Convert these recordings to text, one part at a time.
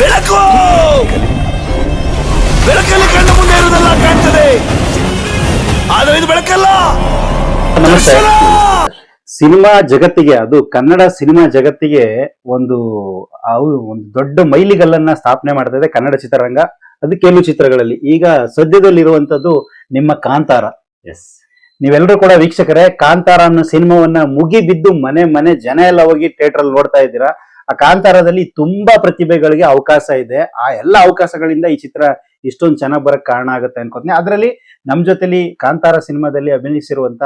ಬೆಳಕು! ಬೆಳಕಲ್ಲಿ ಕಣ್ಣು ಮುಂದೆ ಇರುವುದೆಲ್ಲ ಕಾಣ್ತದೆ. ಆದರೆ ಇದು ಬೆಳಕಲ್ಲ. ನಮಸ್ತೆ. ಸಿನಿಮಾ ಜಗತ್ತಿಗೆ ಅದು ಕನ್ನಡ ಸಿನಿಮಾ ಜಗತ್ತಿಗೆ ಒಂದು ಅವು ಒಂದು ದೊಡ್ಡ ಮೈಲಿಗಲ್ಲನ್ನ ಸ್ಥಾಪನೆ ಮಾಡ್ತಾ ಇದೆ ಕನ್ನಡ ಚಿತ್ರರಂಗ. ಅದು ಕೆಲವು ಚಿತ್ರಗಳಲ್ಲಿ. ಈಗ ಸದ್ಯದಲ್ಲಿ ಇರುವಂತದ್ದು ನಿಮ್ಮ ಕಾಂತಾರ. ಎಸ್ ನೀವೆಲ್ಲರೂ ಕೂಡ ವೀಕ್ಷಕರೇ ಕಾಂತಾರ ಅನ್ನೋ ಸಿನಿಮಾವನ್ನ ಮುಗಿ ಬಿದ್ದು ಮನೆ ಮನೆ ಜನ ಎಲ್ಲ ಹೋಗಿ ಥಿಯೇಟರ್ ಅಲ್ಲಿ ನೋಡ್ತಾ ಇದ್ದೀರಾ. ಆ ಕಾಂತಾರದಲ್ಲಿ ತುಂಬಾ ಪ್ರತಿಭೆಗಳಿಗೆ ಅವಕಾಶ ಇದೆ. ಆ ಎಲ್ಲ ಅವಕಾಶಗಳಿಂದ ಈ ಚಿತ್ರ ಇಷ್ಟೊಂದು ಚೆನ್ನಾಗಿ ಬರಕ್ ಕಾರಣ ಆಗುತ್ತೆ ಅನ್ಕೋತೀನಿ. ಅದರಲ್ಲಿ ನಮ್ ಜೊತೆಲಿ ಕಾಂತಾರ ಸಿನಿಮಾದಲ್ಲಿ ಅಭಿನಯಿಸಿರುವಂತ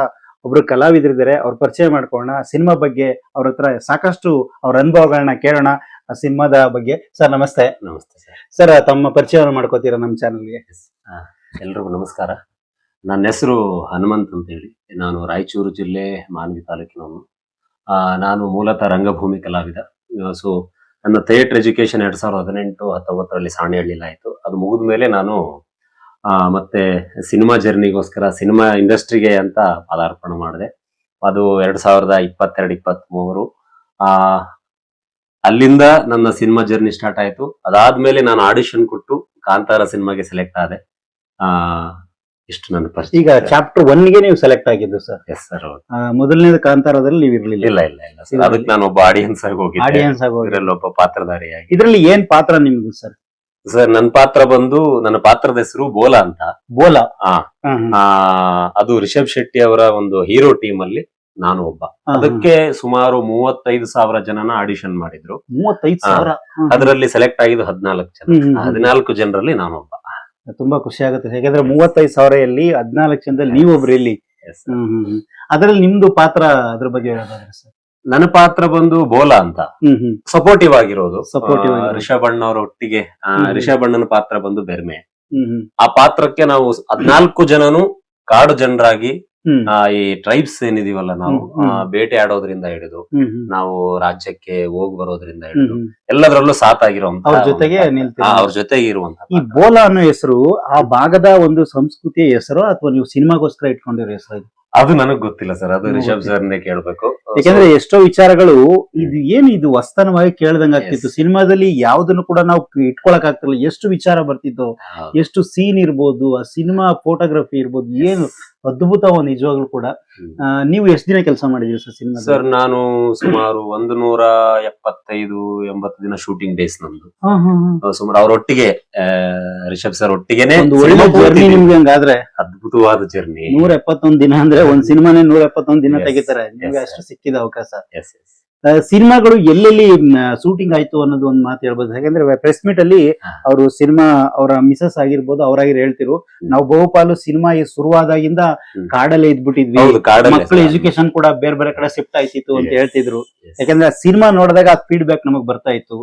ಒಬ್ರು ಕಲಾವಿದರಿದ್ದಾರೆ ಅವ್ರ ಪರಿಚಯ ಮಾಡ್ಕೊಳ್ಳೋಣ. ಸಿನಿಮಾ ಬಗ್ಗೆ ಅವ್ರ ಹತ್ರ ಸಾಕಷ್ಟು ಅವ್ರ ಅನುಭವಗಳನ್ನ ಕೇಳೋಣ. ಆ ಸಿನಿಮಾದ ಬಗ್ಗೆ. ಸರ್ ನಮಸ್ತೆ. ನಮಸ್ತೆ ಸರ್. ಸರ್ ತಮ್ಮ ಪರಿಚಯವನ್ನು ಮಾಡ್ಕೋತೀರಾ ನಮ್ಮ ಚಾನಲ್ಗೆ? ಎಲ್ರಿಗೂ ನಮಸ್ಕಾರ. ನನ್ನ ಹೆಸರು ಹನುಮಂತ್ ಅಂತ ಹೇಳಿ ನಾನು ರಾಯಚೂರು ಜಿಲ್ಲೆ ಮಾನ್ವಿ ತಾಲೂಕಿನವನು. ನಾನು ಮೂಲತಃ ರಂಗಭೂಮಿ ಕಲಾವಿದ. ಸೊ ನನ್ನ ಥಿಯೇಟರ್ ಎಜುಕೇಶನ್ ಎರಡ್ ಸಾವಿರದ ಹದಿನೆಂಟು ಹತ್ತೊಂಬತ್ತರಲ್ಲಿ ಸಾಣೆಹಳ್ಳಿಲಿ ಆಯಿತು. ಅದು ಮುಗಿದ ಮೇಲೆ ನಾನು ಮತ್ತೆ ಸಿನಿಮಾ ಜರ್ನಿಗೋಸ್ಕರ ಸಿನಿಮಾ ಇಂಡಸ್ಟ್ರಿಗೆ ಅಂತ ಪದಾರ್ಪಣೆ ಮಾಡಿದೆ. ಅದು ಎರಡ್ ಸಾವಿರದ ಇಪ್ಪತ್ತೆರಡು ಇಪ್ಪತ್ತ್ ಮೂರು ಆ, ಅಲ್ಲಿಂದ ನನ್ನ ಸಿನಿಮಾ ಜರ್ನಿ ಸ್ಟಾರ್ಟ್ ಆಯಿತು. ಅದಾದ್ಮೇಲೆ ನಾನು ಆಡಿಷನ್ ಕೊಟ್ಟು ಕಾಂತಾರ ಸಿನಿಮಾಗೆ ಸೆಲೆಕ್ಟ್ ಆದೆ. ಇಷ್ಟು ನನ್ನ ಪರಿಚಯ. ಈಗ ಚಾಪ್ಟರ್ ಒನ್ಗೆ ನೀವು ಸೆಲೆಕ್ಟ್ ಆಗಿದ್ದು ಸರ್ ಎಸ್ ಸರ್ ಮೊದಲನೇದು ಕಾಂತಾರದಲ್ಲಿ ನೀವು ಇರಲಿಲ್ಲ. ಇಲ್ಲ ಇಲ್ಲ ಇಲ್ಲ ಸರ್ ಅದಕ್ಕೆ ನಾನು ಒಬ್ಬ ಆಡಿಯನ್ಸ್ ಆಗಿ ಹೋಗಿದ್ದೆ. ಆಡಿಯನ್ಸ್ ಆಗಿ ಹೋಗಿ ಇದರಲ್ಲಿ ಒಬ್ಬ ಪಾತ್ರಧಾರಿಯಾಗಿ. ಇದರಲ್ಲಿ ಏನ್ ಪಾತ್ರ ನಿಮ್ದು ಸರ್ ಸರ್ ನನ್ನ ಪಾತ್ರ ಬಂದು ನನ್ನ ಪಾತ್ರದ ಹೆಸರು ಬೋಲಾ ಅಂತ. ಬೋಲಾ? ಆ, ಅದು ರಿಷಬ್ ಶೆಟ್ಟಿ ಅವರ ಒಂದು ಹೀರೋ ಟೀಮ್ ಅಲ್ಲಿ ನಾನು ಒಬ್ಬ. ಅದಕ್ಕೆ ಸುಮಾರು ಮೂವತ್ತೈದು ಸಾವಿರ ಜನನ ಆಡಿಷನ್ ಮಾಡಿದ್ರು. ಮೂವತ್ತೈದು. ಸಾವಿರ? ಅದರಲ್ಲಿ ಸೆಲೆಕ್ಟ್ ಆಗಿದ್ದು ಹದಿನಾಲ್ಕು ಜನ. ಹ್ಮ್, ಹ್ಮ್, ಹ್ಮ್. ಹದಿನಾಲ್ಕು ಜನರಲ್ಲಿ ನಾನೊಬ್ಬ ತುಂಬಾ ಖುಷಿ ಆಗುತ್ತೆ. ಯಾಕಂದ್ರೆ ಮೂವತ್ತೈದು ಸಾವಿರಲ್ಲಿ ಹದಿನಾಲ್ಕು ಜನದಲ್ಲಿ ನೀವೊಬ್ರು ಇಲ್ಲಿ. ಅದರಲ್ಲಿ ನಿಮ್ದು ಪಾತ್ರ ಅದ್ರ ಬಗ್ಗೆ ಹೇಳೋದಾದ್ರೆ ಸರ್ ನನ್ನ ಪಾತ್ರ ಬಂದು ಬೋಲಾ ಅಂತ. ಸಪೋರ್ಟಿವ್ ಆಗಿರೋದು. ಸಪೋರ್ಟಿವ್ ರಿಷಬ್ ಅಣ್ಣವ್ರ ಒಟ್ಟಿಗೆ. ರಿಷಬ್ ಅಣ್ಣನ ಪಾತ್ರ ಬಂದು ಬೆರ್ಮೆ. ಹ್ಮ್ ಹ್ಮ್. ಆ ಪಾತ್ರಕ್ಕೆ ನಾವು ಹದ್ನಾಲ್ಕು ಜನನು ಕಾಡು ಜನರಾಗಿ ಈ ಟ್ರೈಬ್ಸ್ ಏನಿದೀವಲ್ಲ ನಾವು ಬೇಟೆ ಆಡೋದ್ರಿಂದ ಹಿಡಿದು ನಾವು ರಾಜ್ಯಕ್ಕೆ ಹೋಗ್ ಬರೋದ್ರಿಂದ ಹಿಡಿದು ಎಲ್ಲದರಲ್ಲೂ ಸಾಥ್ ಆಗಿರುವಂತ ಅವ್ರ ಜೊತೆಗೆ ಅವ್ರ ಜೊತೆಗೆ ಇರುವಂತ ಈ ಬೋಲಾ ಅನ್ನೋ ಹೆಸರು ಆ ಭಾಗದ ಒಂದು ಸಂಸ್ಕೃತಿಯ ಹೆಸರು ಅಥವಾ ನೀವು ಸಿನಿಮಾಗೋಸ್ಕರ ಇಟ್ಕೊಂಡಿರೋ ಹೆಸರು ಅದು ನನಗ್ ಗೊತ್ತಿಲ್ಲ ಸರ್ ಅದು ರಿಷಬ್. ಸರ್ನೇ ಕೇಳ್ಬೇಕು. ಯಾಕಂದ್ರೆ ಎಷ್ಟೋ ವಿಚಾರಗಳು ಇದು ಏನು ಇದು ವಸ್ತನವಾಗಿ ಕೇಳ್ದಂಗ ಆಗ್ತಿತ್ತು. ಸಿನಿಮಾದಲ್ಲಿ ಯಾವ್ದನ್ನು ಕೂಡ ನಾವು ಇಟ್ಕೊಳಕ್ ಆಗ್ತಿಲ್ಲ ಎಷ್ಟು ವಿಚಾರ ಬರ್ತಿತ್ತು ಎಷ್ಟು ಸೀನ್ ಇರ್ಬೋದು ಆ ಸಿನಿಮಾ ಫೋಟೋಗ್ರಫಿ ಇರ್ಬೋದು ಏನು ಅದ್ಭುತ ಒಂದು ನಿಜವಾಗ್ಲೂ ಕೂಡ. ಆ, ನೀವು ಎಷ್ಟು ದಿನ ಕೆಲಸ ಮಾಡಿದೀರಿ ಸರ್ ಸಿನಿಮಾ ಸರ್ ನಾನು ಸುಮಾರು ಒಂದು ನೂರ ಎಪ್ಪತ್ತೈದು ಎಂಬತ್ತು ದಿನ ಶೂಟಿಂಗ್ ಡೇಸ್ ನಮ್ದು. ಸುಮಾರು ಅವರೊಟ್ಟಿಗೆ ರಿಷಬ್ ಸರ್ ಒಟ್ಟಿಗೆನೆ ಒಂದು ಒಳ್ಳೆ ಜರ್ನಿ ನಿಮ್ಗೆ ಹಂಗಾದ್ರೆ. ಅದ್ಭುತವಾದ ಜರ್ನಿ ನೂರ ಎಪ್ಪತ್ತೊಂದ್ ದಿನ ಅಂದ್ರೆ ಒಂದ್ ಸಿನಿಮಾನೇ ನೂರ ಎಪ್ಪತ್ತೊಂದ್ ದಿನ Yes. ತೆಗಿತಾರೆ. ನಿಮ್ಗೆ Yes, ಅಷ್ಟು ಸಿಕ್ಕಿದ ಅವಕಾಶ. ಎಸ್ ಎಸ್ ಆ, ಸಿನಿಮಾಗಳು ಎಲ್ಲೆಲ್ಲಿ ಶೂಟಿಂಗ್ ಆಯ್ತು ಅನ್ನೋದು ಒಂದು ಮಾತು ಹೇಳ್ಬೋದು. ಯಾಕಂದ್ರೆ ಪ್ರೆಸ್ ಮೀಟ್ ಅಲ್ಲಿ. ಅವರು ಸಿನಿಮಾ ಅವರ ಮಿಸಸ್ ಆಗಿರ್ಬೋದು ಅವರಾಗಿ ಹೇಳ್ತಿರು. ನಾವು ಬಹುಪಾಲು ಸಿನಿಮಾ ಶುರುವಾದಾಗಿಂದ. ಕಾಡಲ್ಲೇ ಇದ್ಬಿಟ್ಟಿದ್ವಿ. ಮಕ್ಕಳ ಎಜುಕೇಶನ್ ಕೂಡ ಬೇರೆ ಬೇರೆ ಕಡೆ ಶಿಫ್ಟ್ ಆಯ್ತಿತ್ತು ಅಂತ ಹೇಳ್ತಿದ್ರು. ಯಾಕಂದ್ರೆ ಸಿನಿಮಾ ನೋಡಿದಾಗ ಆ ಫೀಡ್ಬ್ಯಾಕ್ ನಮಗ್ ಬರ್ತಾ ಇತ್ತು.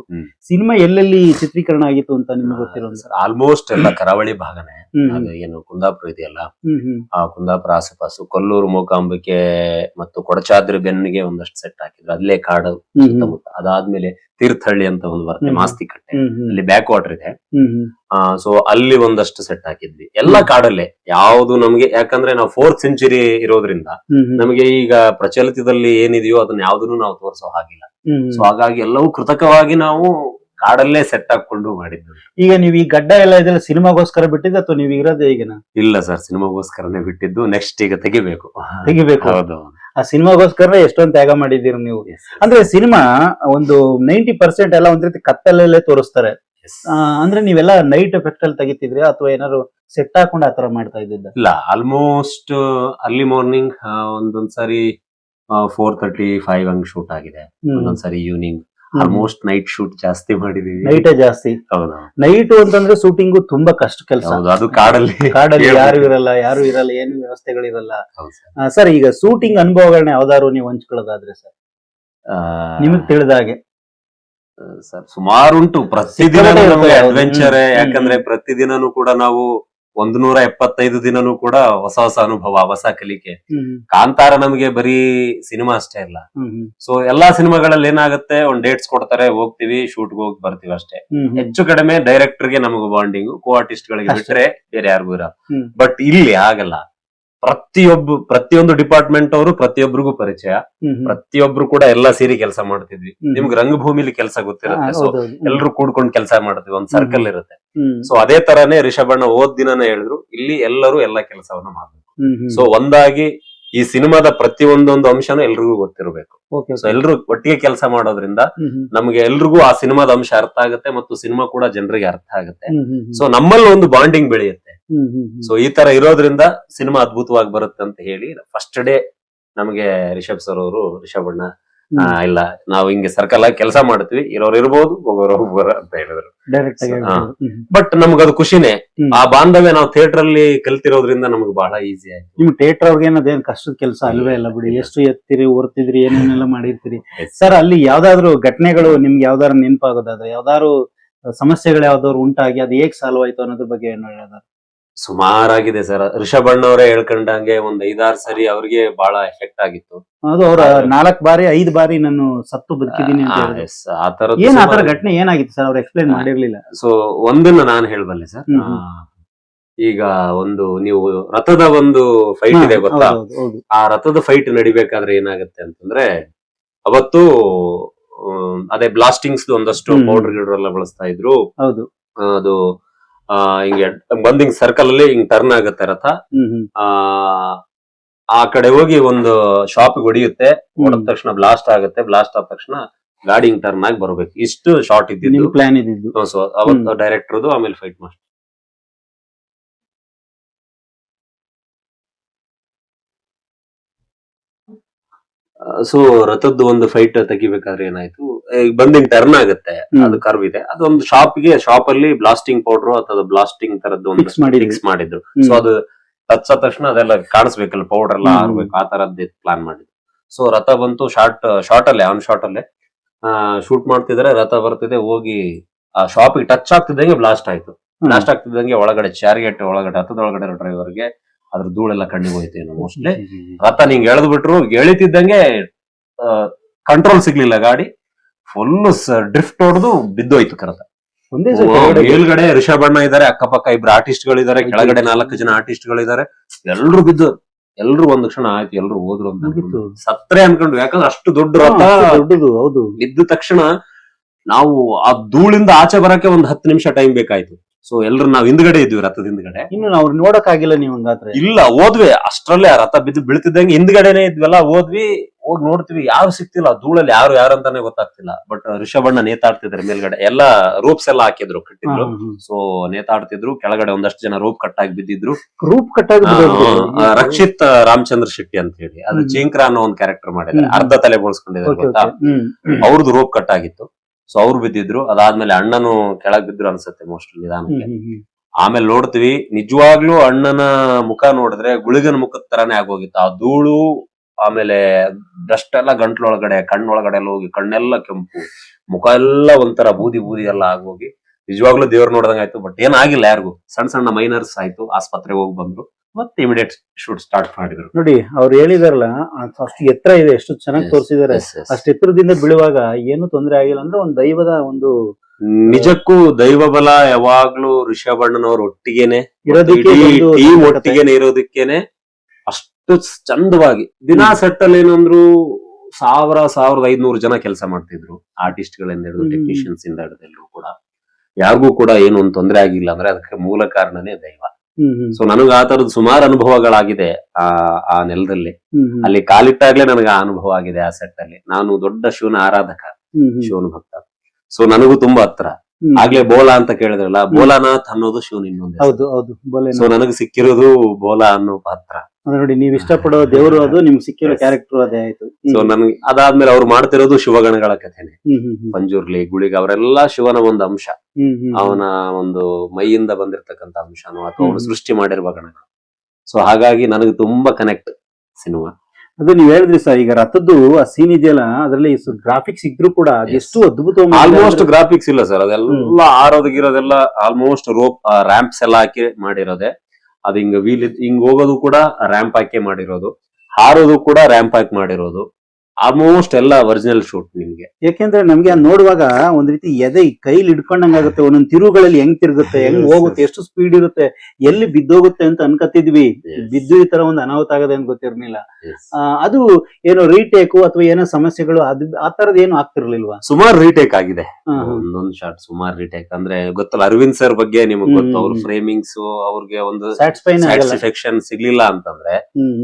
ಸಿನಿಮಾ ಎಲ್ಲೆಲ್ಲಿ ಚಿತ್ರೀಕರಣ ಆಗಿತ್ತು ಅಂತ ನಿಮ್ಗೆ ಗೊತ್ತಿರೋ ಆಲ್ಮೋಸ್ಟ್ ಎಲ್ಲ ಕರಾವಳಿ ಭಾಗನೇ. ಏನು ಕುಂದಾಪುರ ಇದೆಯಲ್ಲ? ಆ ಕುಂದಾಪುರ ಆಸುಪಾಸು ಕೊಲ್ಲೂರು ಮೂಕಾಂಬಿಕೆ ಮತ್ತು ಕೊಡಚಾದ್ರಿ ಬೆನ್ನಿಗೆ ಒಂದಷ್ಟು ಸೆಟ್ ಹಾಕಿದ್ರು. ಅಲ್ಲೇ ಕಾಡು ಸುತ್ತಮುತ್ತ. ಅದಾದ್ಮೇಲೆ ತೀರ್ಥಹಳ್ಳಿ ಅಂತ ಒಂದು ಬರುತ್ತೆ ಮಾಸ್ತಿ ಹ್ಮ್ ಅಲ್ಲಿ ಬ್ಯಾಕ್ ವಾಟರ್ ಇದೆ. ಸೊ ಅಲ್ಲಿ ಒಂದಷ್ಟು ಸೆಟ್ ಹಾಕಿದ್ವಿ. ಎಲ್ಲ ಕಾಡಲ್ಲೇ. ಯಾವುದು ನಮ್ಗೆ ಯಾಕಂದ್ರೆ ನಾವು ಫೋರ್ತ್ ಸೆಂಚುರಿ ಇರೋದ್ರಿಂದ ನಮಗೆ ಈಗ ಪ್ರಚಲಿತದಲ್ಲಿ ಏನಿದೆಯೋ ಅದನ್ನ ಯಾವ್ದನ್ನು ನಾವು ತೋರಿಸೋ ಹಾಗಿಲ್ಲ. ಸೊ ಹಾಗಾಗಿ ಎಲ್ಲವೂ ಕೃತಕವಾಗಿ ನಾವು ಕಾಡಲ್ಲೇ ಸೆಟ್ ಹಾಕೊಂಡು ಮಾಡಿದ್ದು. ಈಗ ನೀವು ಈ ಗಡ್ಡ ಎಲ್ಲ ಇದೆಲ್ಲ ಸಿನಿಮಾಗೋಸ್ಕರ ಬಿಟ್ಟಿದ್ದ ಅಥವಾ ನೀವು ಇರೋದೇ ಈಗಿನ? ಇಲ್ಲ ಸರ್ ಸಿನಿಮಾಗೋಸ್ಕರನೇ ಬಿಟ್ಟಿದ್ದು. ನೆಕ್ಸ್ಟ್ ಈಗ ತೆಗಿಬೇಕು. ತೆಗಿಬೇಕು. ಹೌದು. ಆ ಸಿನಿಮಾಗೋಸ್ಕರ ಎಷ್ಟೊಂದು ತ್ಯಾಗ ಮಾಡಿದ್ದೀರಿ ನೀವು? ಅಂದ್ರೆ ಸಿನಿಮಾ ಒಂದು ನೈಂಟಿ ಪರ್ಸೆಂಟ್ ಎಲ್ಲ ಒಂದ್ ರೀತಿ ಕತ್ತಲಲ್ಲೇ ತೋರಿಸ್ತಾರೆ. ಆ, ಅಂದ್ರೆ ನೀವೆಲ್ಲ ನೈಟ್ ಎಫೆಕ್ಟ್ ಅಲ್ಲಿ ತೆಗಿತಿದ್ರಿ ಅಥವಾ ಏನಾದ್ರು ಸೆಟ್ ಹಾಕೊಂಡು ಆತರ ಮಾಡ್ತಾ ಇದ್ದಿದ್ದ? ಇಲ್ಲ ಆಲ್ಮೋಸ್ಟ್ ಅರ್ಲಿ ಮಾರ್ನಿಂಗ್ ಒಂದೊಂದ್ಸರಿ ಫೋರ್ ತರ್ಟಿ ಫೈವ್ ಹಂಗ್ ಶೂಟ್ ಆಗಿದೆ. ಒಂದೊಂದ್ಸರಿ ಈವ್ನಿಂಗ್ ಆಲ್ಮೋಸ್ಟ್ ನೈಟ್ ಶೂಟ್ ಜಾಸ್ತಿ ಮಾಡಿದೀವಿ. ನೈಟೇ ಜಾಸ್ತಿ. ಹೌದು. ನೈಟ್ ಅಂತಂದ್ರೆ ಶೂಟಿಂಗು ತುಂಬಾ ಕಷ್ಟ ಕೆಲಸ. ಹೌದು ಅದು ಕಾಡಲ್ಲಿ ಕಾಡಲ್ಲಿ ಯಾರು ಇರಲ್ಲ ಯಾರು ಇರಲ್ಲ ಏನು ವ್ಯವಸ್ಥೆಗಳಿರಲ್ಲ ಸರ್. ಈಗ ಶೂಟಿಂಗ್ ಅನುಭವಗಳನ್ನ ಯಾವ್ದಾದ್ರು ನೀವು ಹಂಚ್ಕೊಳ್ಳೋದಾದ್ರೆ ಸರ್? ನಿಮಗ್ ತಿಳಿದ ಹಾಗೆ. ಸರ್ ಸುಮಾರುಂಟು. ಪ್ರತಿದಿನ ಅಡ್ವೆಂಚರ್ ಯಾಕಂದ್ರೆ ಪ್ರತಿದಿನನೂ ಕೂಡ ನಾವು ಒಂದು ನೂರ ಎಪ್ಪತ್ತೈದು ದಿನನೂ ಕೂಡ ಹೊಸ ಹೊಸ ಅನುಭವ ಹೊಸ ಕಲಿಕೆ. ಕಾಂತಾರ ನಮಗೆ ಬರೀ ಸಿನಿಮಾ ಅಷ್ಟೇ ಇಲ್ಲ ಸೊ ಎಲ್ಲಾ ಸಿನಿಮಾಗಳಲ್ಲಿ ಏನಾಗುತ್ತೆ ಒಂದ್ ಡೇಟ್ಸ್ ಕೊಡ್ತಾರೆ ಹೋಗ್ತಿವಿ ಶೂಟ್ ಹೋಗಿ ಬರ್ತೀವಿ ಅಷ್ಟೇ. ಹೆಚ್ಚು ಕಡಿಮೆ ಡೈರೆಕ್ಟರ್ಗೆ ನಮಗೆ ಬಾಂಡಿಂಗ್ ಕೋ ಆರ್ಟಿಸ್ಟ್ ಗಳಿಗೆ. ಬಿಟ್ರೆ ಬೇರೆ ಯಾರಿಗೂ ಇರ ಬಟ್ ಇಲ್ಲಿ ಆಗಲ್ಲ ಪ್ರತಿಯೊಬ್ಬ ಪ್ರತಿಯೊಂದು ಡಿಪಾರ್ಟ್ಮೆಂಟ್ ಅವರು ಪ್ರತಿಯೊಬ್ಬರಿಗೂ ಪರಿಚಯ. ಪ್ರತಿಯೊಬ್ರು ಕೂಡ ಎಲ್ಲಾ ಸೇರಿ ಕೆಲಸ ಮಾಡ್ತಿದ್ವಿ. ನಿಮ್ಗೆ ರಂಗಭೂಮಿಲಿ ಕೆಲಸ ಗೊತ್ತಿರುತ್ತೆ ಸೊ. ಎಲ್ರು ಕೂಡ್ಕೊಂಡು ಕೆಲಸ ಮಾಡ್ತೀವಿ ಒಂದ್ ಸರ್ಕಲ್ ಇರುತ್ತೆ ಸೊ ಅದೇ ತರಾನೇ ರಿಷಭಣ್ಣ ಓದ್ ದಿನನೇ ಹೇಳಿದ್ರು ಇಲ್ಲಿ ಎಲ್ಲರೂ ಎಲ್ಲಾ ಕೆಲಸವನ್ನ ಮಾಡ್ಬೇಕು. ಸೊ ಒಂದಾಗಿ ಈ ಸಿನಿಮಾದ ಪ್ರತಿ ಒಂದೊಂದು ಅಂಶನೂ ಎಲ್ರಿಗೂ ಗೊತ್ತಿರಬೇಕು ಸೊ ಎಲ್ರು ಒಟ್ಟಿಗೆ ಕೆಲಸ ಮಾಡೋದ್ರಿಂದ. ನಮ್ಗೆ ಎಲ್ರಿಗೂ ಆ ಸಿನಿಮಾದ ಅಂಶ ಅರ್ಥ ಆಗುತ್ತೆ ಮತ್ತು ಸಿನಿಮಾ ಕೂಡ ಜನರಿಗೆ ಅರ್ಥ ಆಗುತ್ತೆ. ಸೊ ನಮ್ಮಲ್ಲಿ ಒಂದು ಬಾಂಡಿಂಗ್ ಬೆಳೆಯುತ್ತೆ. ಸೊ ಈ ತರ ಇರೋದ್ರಿಂದ ಸಿನಿಮಾ ಅದ್ಭುತವಾಗಿ ಬರುತ್ತೆ ಅಂತ ಹೇಳಿ ಫಸ್ಟ್ ಡೇ ನಮಗೆ ರಿಷಬ್ ಸರ್ ಅವರು ರಿಷಬ್ ಅಣ್ಣ ಇಲ್ಲ ನಾವು ಹಿಂಗೆ ಸರ್ಕಲ್ ಆಗಿ ಕೆಲಸ ಮಾಡ್ತೀವಿ ಇರೋರು ಇರ್ಬೋದು ಹೋಗೋರು ಹೋಗೋರ ಅಂತ ಹೇಳಿದ್ರು. ಬಟ್ ನಮ್ಗೆ ಅದು ಬಟ್ ನಮ್ಗದು ಖುಷಿನೇ ಆ ಬಾಂಧವ್ಯ ನಾವು ಥಿಯೇಟರ್ ಅಲ್ಲಿ ಕಲ್ತಿರೋದ್ರಿಂದ ನಮ್ಗೆ ಬಹಳ ಈಸಿ ಆಯ್ತು. ನಿಮ್ ಥಿಯೇಟರ್ ಅವ್ರಿಗೆ ಅದೇನ್ ಕಷ್ಟದ ಕೆಲಸ? ಅಲ್ವೇ ಇಲ್ಲ ಬಿಡಿ. ಎಷ್ಟು ಎತ್ತಿರಿ ಓರ್ತಿದ್ರಿ ಏನೇನೆಲ್ಲ ಮಾಡಿರ್ತೀರಿ? ಸರ್ ಅಲ್ಲಿ ಯಾವ್ದಾದ್ರು ಘಟನೆಗಳು ನಿಮ್ಗೆ ಯಾವ್ದಾರು ನೆನಪಾಗೋದಾದ್ರೆ ಯಾವ್ದಾದ್ರು ಸಮಸ್ಯೆಗಳು ಯಾವ್ದಾದ್ರು ಉಂಟಾಗಿ ಅದು ಹೇಗ್ ಸಾಲ್ವ್ ಆಯ್ತು ಅನ್ನೋದ್ರ ಬಗ್ಗೆ ಏನು ಹೇಳೋದಾದ್ರೆ ಸುಮಾರಾಗಿದೆ ಸರ್ ರಿಷಬ್ ಅಣ್ಣವರೇ ಹೇಳ್ಕೊಂಡಂಗೆ ಒಂದ್ ಐದಾರು ಸರಿ ಅವ್ರಿಗೆ ಬಹಳ ಎಫೆಕ್ಟ್ ಆಗಿತ್ತು ಅದು ಅವ್ರ ನಾಲ್ಕ್ ಬಾರಿ ಐದು ಬಾರಿ ನಾನು ಸತ್ತು ಬದುಕಿದೀನಿ ಅಂತ ಹೇಳಿದ್ರು. ಆ ತರ ಏನ್ ಆತರ ಘಟನೆ ಏನಾಗಿತ್ತು ಸರ್ ಅವ್ರು ಎಕ್ಸ್ಪ್ಲೈನ್. ಮಾಡಿರ್ಲಿಲ್ಲ ಸೊ ಒಂದನ್ನ ನಾನು ಹೇಳಬಲ್ಲೆ ಸರ್ ಹ್ಮ್, ಆ, ಈಗ ಒಂದು ನೀವು ರಥದ ಒಂದು ಫೈಟ್ ಇದೆ ಗೊತ್ತಾ ಹೌದು. ಆ ರಥದ ಫೈಟ್ ನಡಿಬೇಕಾದ್ರೆ ಏನಾಗುತ್ತೆ ಅಂತಂದ್ರೆ ಅವತ್ತು ಅದೇ ಬ್ಲಾಸ್ಟಿಂಗ್ಸ್ ಒಂದಷ್ಟು ಹ್ಮ್. ಪೌಡರ್ ಗಿಡರ್ ಎಲ್ಲ ಬಳಸ್ತಾ ಇದ್ರು ಹೌದು ಅದು ಹಿಂಗೆ ಬಂದ್ ಹಿಂಗ್ ಸರ್ಕಲ್ ಅಲ್ಲಿ ಹಿಂಗ್ ಟರ್ನ್ ಆಗುತ್ತೆ ರಥ. ಆ ಆ ಕಡೆ ಹೋಗಿ ಒಂದು ಶಾಪ್ ಹೊಡಿಯುತ್ತೆ. ಹೊಡೆದ ತಕ್ಷಣ ಬ್ಲಾಸ್ಟ್ ಆಗುತ್ತೆ. ಬ್ಲಾಸ್ಟ್ ಆದ ತಕ್ಷಣ ಗಾಡಿ ಹಿಂಗ್ ಟರ್ನ್ ಆಗಿ ಬರ್ಬೇಕು. ಇಷ್ಟು ಶಾರ್ಟ್ ಇದ್ದಿದ್ದು. ಪ್ಲಾನ್ ಇದ್ದಿದ್ದು. ಡೈರೆಕ್ಟರ್ದು ಆಮೇಲೆ ಫೈಟ್ ಮಾಸ್ಟರ್. ಸೊ ರಥದ್ದು ಒಂದು ಫೈಟ್ ತೆಗಿಬೇಕಾದ್ರೆ ಏನಾಯ್ತು? ಬಂದಿಂಗ್ ಟರ್ನ್ ಆಗುತ್ತೆ. ಅದು ಕರ್ವ್ ಇದೆ. ಅದೊಂದು ಶಾಪ್ಗೆ ಶಾಪ್ ಅಲ್ಲಿ ಬ್ಲಾಸ್ಟಿಂಗ್ ಪೌಡರ್ ಅಥವಾ ಬ್ಲಾಸ್ಟಿಂಗ್ ತರದ್ದು ಒಂದು ಮಿಕ್ಸ್ ಮಾಡಿದ್ರು. ಸೊ ಅದು ತತ್ಸ ತಕ್ಷಣ ಅದೆಲ್ಲ ಕಾಣಿಸ್ಬೇಕಲ್ಲ ಪೌಡರ್ ಎಲ್ಲ. ಆರ್ಬೇಕು ಆ ತರದ್ದು ಪ್ಲಾನ್ ಮಾಡಿದ್ರು ಸೊ ರಥ ಬಂತು ಶಾರ್ಟ್ ಶಾರ್ಟ್ ಅಲ್ಲೇ ಆನ್ ಶಾರ್ಟ್ ಅಲ್ಲೇ. ಶೂಟ್ ಮಾಡ್ತಿದ್ರೆ ರಥ ಬರ್ತಿದೆ ಹೋಗಿ ಆ ಶಾಪ್ ಟಚ್ ಆಗ್ತಿದ್ದಂಗೆ ಬ್ಲಾಸ್ಟ್ ಆಯ್ತು. ಬ್ಲಾಸ್ಟ್ ಆಗ್ತಿದ್ದಂಗೆ ಒಳಗಡೆ ಚಾರ್ಗೆಟ್ ಒಳಗಡೆ ರಥದ ಒಳಗಡೆ ಡ್ರೈವರ್ಗೆ ಅದ್ರ ಧೂಳೆಲ್ಲ ಕಣ್ಣಿಗೆ ಹೋಯ್ತು ಏನು ಮೋಸ್ಟ್ಲಿ ರಥ ನಿಂಗೆ ಎಳೆದು ಬಿಟ್ರು ಎಳಿತಿದ್ದಂಗೆ ಕಂಟ್ರೋಲ್ ಸಿಗ್ಲಿಲ್ಲ ಗಾಡಿ. ಫುಲ್ ಡ್ರಿಫ್ಟ್ ಹೊಡೆದು ಬಿದ್ದೋಯ್ತು ಕರತ. ಮೇಲ್ಗಡೆ ರಿಷಬ್ ಅಣ್ಣ ಇದಾರೆ ಅಕ್ಕಪಕ್ಕ ಇಬ್ರು ಆರ್ಟಿಸ್ಟ್ ಗಳಿದ್ದಾರೆ ಕೆಳಗಡೆ ನಾಲ್ಕು ಜನ ಆರ್ಟಿಸ್ಟ್ ಗಳಿದ್ದಾರೆ ಎಲ್ರು ಬಿದ್ದು ಎಲ್ರು ಒಂದ್ ಕ್ಷಣ ಆಯ್ತು ಎಲ್ರು ಹೋದ್ರು ಅಂತ. ಸತ್ರೆ ಅನ್ಕೊಂಡು ಯಾಕಂದ್ರೆ ಅಷ್ಟು ದೊಡ್ಡ ರಥ ದೊಡ್ಡದು ಹೌದು. ಬಿದ್ದ ತಕ್ಷಣ ನಾವು ಆ ಧೂಳಿಂದ ಆಚೆ ಬರಕ್ಕೆ ಒಂದ್ ಹತ್ತು ನಿಮಿಷ ಟೈಮ್ ಬೇಕಾಯ್ತು. ಸೊ ಎಲ್ರು ನಾವ್ ಹಿಂದ್ಗಡೆ ಇದ್ವಿ ರಥದ ಹಿಂದ್ಗಡೆ. ಇನ್ನು ನಾವು ನೋಡಕ್ ಆಗಿಲ್ಲ ನೀವು ಹಂಗಾದ್ರೆ. ಇಲ್ಲ ಹೋದ್ವಿ. ಅಷ್ಟ್ರಲ್ಲೇ ಆ ರಥ ಬಿದ್ದು ಬೀಳ್ತಿದ್ದಂಗೆ ಹಿಂದ್ಗಡೆನೆ ಇದ್ವಲ್ಲ ಹೋದ್ವಿ. ಹೋಗಿ ನೋಡ್ತೀವಿ ಯಾರು ಸಿಕ್ತಿಲ್ಲ. ಧೂಳಲ್ಲಿ ಯಾರು ಯಾರು ಅಂತಾನೆ ಗೊತ್ತಾಗ್ತಿಲ್ಲ. ಬಟ್ ಋಷಭಣ್ಣ ನೇತಾಡ್ತಿದ್ರು ಮೇಲ್ಗಡೆ. ಎಲ್ಲಾ ರೂಪ್ಸ್ ಎಲ್ಲಾ ಹಾಕಿದ್ರು ಕಟ್ಟಿದ್ರು. ಸೊ ನೇತಾಡ್ತಿದ್ರು. ಕೆಳಗಡೆ ಒಂದಷ್ಟು ಜನ ರೂಪ್ ಕಟ್ಟಾಗಿ ಬಿದ್ದಿದ್ರು. ರೂಪ್ ಕಟ್ಟಾಗಿ ರಕ್ಷಿತ್ ರಾಮಚಂದ್ರ ಶೆಟ್ಟಿ ಅಂತ ಹೇಳಿ. ಅದು. ಚೇಂಕ್ರ ಅನ್ನೋ ಒಂದು ಕ್ಯಾರೆಕ್ಟರ್ ಮಾಡಿದ್ದಾರೆ. ಅರ್ಧ ತಲೆ ಬೋಳ್ಸ್ಕೊಂಡಿದ್ದಾರೆ ಗೊತ್ತಾ? ಅವ್ರದ್ದು ರೋಪ್ ಕಟ್ ಆಗಿತ್ತು. ಸೊ ಅವ್ರು ಬಿದ್ದಿದ್ರು ಅದಾದ್ಮೇಲೆ ಅಣ್ಣನು ಕೆಳಗ್ ಬಿದ್ರು ಅನ್ಸುತ್ತೆ ಮೋಸ್ಟ್ಲಿ ನಿಧಾನಕ್ಕೆ. ಆಮೇಲೆ ನೋಡ್ತೀವಿ ನಿಜವಾಗ್ಲೂ ಅಣ್ಣನ ಮುಖ ನೋಡಿದ್ರೆ ಗುಳಿಗನ ಮುಖದ ತರಾನೇ ಆಗೋಗಿತ್ತು. ಆ ಧೂಳು ಆಮೇಲೆ ಡಸ್ಟ್ ಎಲ್ಲ ಗಂಟ್ಲೊಳಗಡೆ ಕಣ್ಣೊಳಗಡೆ ಎಲ್ಲ ಹೋಗಿ ಕಣ್ಣೆಲ್ಲ ಕೆಂಪು ಮುಖ ಎಲ್ಲ ಒಂಥರ ಬೂದಿ ಬೂದಿ ಎಲ್ಲ ಆಗೋಗಿ ನಿಜವಾಗ್ಲೂ ದೇವ್ರು ನೋಡ್ದಂಗ್ ಆಯ್ತು ಬಟ್ ಏನಾಗಿಲ್ಲ ಯಾರಿಗೂ. ಸಣ್ಣ ಸಣ್ಣ ಮೈನರ್ಸ್ ಆಯ್ತು ಆಸ್ಪತ್ರೆಗೆ ಹೋಗಿ ಬಂದ್ರು. ಮತ್ತೆ ಇಮಿಡಿಯೇಟ್ ಶೂಟ್ ಸ್ಟಾರ್ಟ್ ಮಾಡಿದ್ರು. ನೋಡಿ ಅವ್ರು ಹೇಳಿದಾರಲ್ಲ ಅಷ್ಟು ಎತ್ತರ ಇದೆ ಎಷ್ಟು ಚೆನ್ನಾಗಿ ತೋರ್ಸಿದ್ದಾರೆ. ಅಷ್ಟು ಎತ್ತರದಿಂದ ಬೀಳುವಾಗ ಏನು ತೊಂದರೆ ಆಗಿಲ್ಲ ಅಂದ್ರೆ ಒಂದು ದೈವದ ಒಂದು ನಿಜಕ್ಕೂ ದೈವ ಬಲ ಯಾವಾಗ್ಲೂ ಋಷಭಣ್ಣನವ್ರ ಒಟ್ಟಿಗೆನೆ ಇರೋದಕ್ಕೆ ಟೀಮ್. ಒಟ್ಟಿಗೆನೆ ಇರೋದಕ್ಕೇನೆ ಅಷ್ಟು ಚಂದವಾಗಿ. ದಿನಾ ಸೆಟ್ ಅಲ್ಲಿ ಏನಂದ್ರು ಸಾವಿರ ಸಾವಿರದ ಐದ್ನೂರು ಜನ ಕೆಲಸ ಮಾಡ್ತಿದ್ರು. ಆರ್ಟಿಸ್ಟ್ ಗಳಿಂದ ಹಿಡಿದು. ಟೆಕ್ನಿಷಿಯನ್ಸ್ ಇಂದ ಹಿಡಿದು ಎಲ್ಲರೂ ಕೂಡ. ಯಾರಿಗೂ ಕೂಡ ಏನು ಒಂದು ತೊಂದರೆ ಆಗಿಲ್ಲ ಅಂದ್ರೆ ಅದಕ್ಕೆ ಮೂಲ ಕಾರಣನೇ ದೈವ. ಸೊ ನನಗೆ ಆ ತರದ ಸುಮಾರು ಅನುಭವಗಳಾಗಿದೆ ಆ ಆ ನೆಲದಲ್ಲಿ. ಅಲ್ಲಿ ಕಾಲಿಟ್ಟಾಗ್ಲೇ ನನಗೆ ಆ ಅನುಭವ ಆಗಿದೆ ಆ ಸೆಟ್ ಅಲ್ಲಿ. ನಾನು ದೊಡ್ಡ ಶಿವನ ಆರಾಧಕ ಶಿವನ ಭಕ್ತ. ಸೊ ನನಗೂ ತುಂಬಾ ಹತ್ರ. ಆಗ್ಲೇ ಬೋಲಾ ಅಂತ ಕೇಳಿದ್ರಲ್ಲ ಬೋಲಾನಾಥ್ ಅನ್ನೋದು ಶಿವನ್ ಇನ್ನೊಂದು ಸೊ ನನಗೆ ಸಿಕ್ಕಿರೋದು ಬೋಲಾ ಅನ್ನೋ ಪಾತ್ರ. ನೋಡಿ ನೀವು ಇಷ್ಟಪಡೋ ದೇವರು ಅದು ನಿಮ್ಗೆ ಸಿಕ್ಕಿರೋ. ಕ್ಯಾರೆಕ್ಟರ್ ಅದೇ ಆಯ್ತು. ಸೊ ನನ್ಗೆ ಅದಾದ್ಮೇಲೆ ಅವ್ರು ಮಾಡ್ತಿರೋದು ಶಿವಗಣಗಳ ಕಥೆನೆ. ಪಂಜುರ್ಲಿ ಗುಳಿಗ ಅವರೆಲ್ಲ ಶಿವನ ಒಂದು ಅಂಶ. ಅವನ ಒಂದು ಮೈಯಿಂದ ಬಂದಿರತಕ್ಕಂತ ಅಂಶನೋ ಅಥವಾ ಅವನು ಸೃಷ್ಟಿ ಮಾಡಿರುವ ಗಣಗಳು ಸೊ ಹಾಗಾಗಿ ನನಗೆ ತುಂಬಾ ಕನೆಕ್ಟ್ ಸಿನಿಮಾ. ಅದು ನೀವ್ ಹೇಳಿದ್ರಿ ಸರ್ ಈಗ ರಥದ್ದು ಆ ಸೀನ್ ಇದೆಯಲ್ಲ ಅದ್ರಲ್ಲಿ ಗ್ರಾಫಿಕ್ಸ್ ಇದ್ರು ಕೂಡ ಎಷ್ಟು ಅದ್ಭುತ ಆಲ್ಮೋಸ್ಟ್ ಗ್ರಾಫಿಕ್ಸ್ ಇಲ್ಲ ಸರ್ ಅದೆಲ್ಲ ಆರೋದಗಿರೋದೆಲ್ಲ ಆಲ್ಮೋಸ್ಟ್ ರೋಪ್ ರ್ಯಾಂಪ್ಸ್ ಎಲ್ಲ ಹಾಕಿ ಮಾಡಿರೋದೆ. ಅದು ಹಿಂಗ ವೀಲ್ ಹಿಂಗ್ ಹೋಗೋದು ಕೂಡ ರ್ಯಾಂಪ್ ಹಾಕಿ ಮಾಡಿರೋದು. ಹಾರೋದು ಕೂಡ ರ್ಯಾಂಪ್ ಹಾಕಿ ಮಾಡಿರೋದು. ಆಲ್ಮೋಸ್ಟ್ ಎಲ್ಲ ಒರಿಜಿನಲ್ ಶೂಟ್ ನಿಮ್ಗೆ. ಯಾಕೆಂದ್ರೆ ನಮ್ಗೆ ಅದ್ ನೋಡುವಾಗ ಒಂದ್ ರೀತಿ ಎದೆ ಕೈಲಿ ಹಿಡ್ಕೊಂಡಂಗಾಗುತ್ತೆ ಒಂದೊಂದ್ ತಿರುಗಳಲ್ಲಿ ಹೆಂಗ್ ತಿರುಗುತ್ತೆ ಹೆಂಗ್ ಹೋಗುತ್ತೆ ಎಷ್ಟು ಸ್ಪೀಡ್ ಇರುತ್ತೆ ಎಲ್ಲಿ ಬಿದ್ದೋಗುತ್ತೆ ಅಂತ ಅನ್ಕೋತಿದ್ವಿ ಬಿದ್ದು ಈ ತರ ಒಂದು ಅನಾಹುತ ಆಗದೆ ಅಂತ ಗೊತ್ತಿರ್ಲಿಲ್ಲ. ಅದು ಏನೋ ರೀಟೇಕು ಅಥವಾ ಏನೋ ಸಮಸ್ಯೆಗಳು ಅದು ಆ ತರದ್ ಏನು ಆಗ್ತಿರ್ಲಿಲ್ವಾ? ಸುಮಾರು ರೀಟೇಕ್ ಆಗಿದೆ. ಒಂದೊಂದು ಶಾರ್ಟ್ ಶಾಟ್ ಸುಮಾರು ರೀಟೇಕ್ ಅಂದ್ರೆ ಗೊತ್ತಲ್ಲ ಅರವಿಂದ್ ಸರ್ ಬಗ್ಗೆ ನಿಮಗ್ ಗೊತ್ತು ಅವ್ರ ಫ್ರೇಮಿಂಗ್ಸ್ ಅವ್ರಿಗೆ ಒಂದು ಸ್ಯಾಟಿಸ್ಫ್ಯಾಕ್ಷನ್ ಸಿಗ್ಲಿಲ್ಲ ಅಂತಂದ್ರೆ.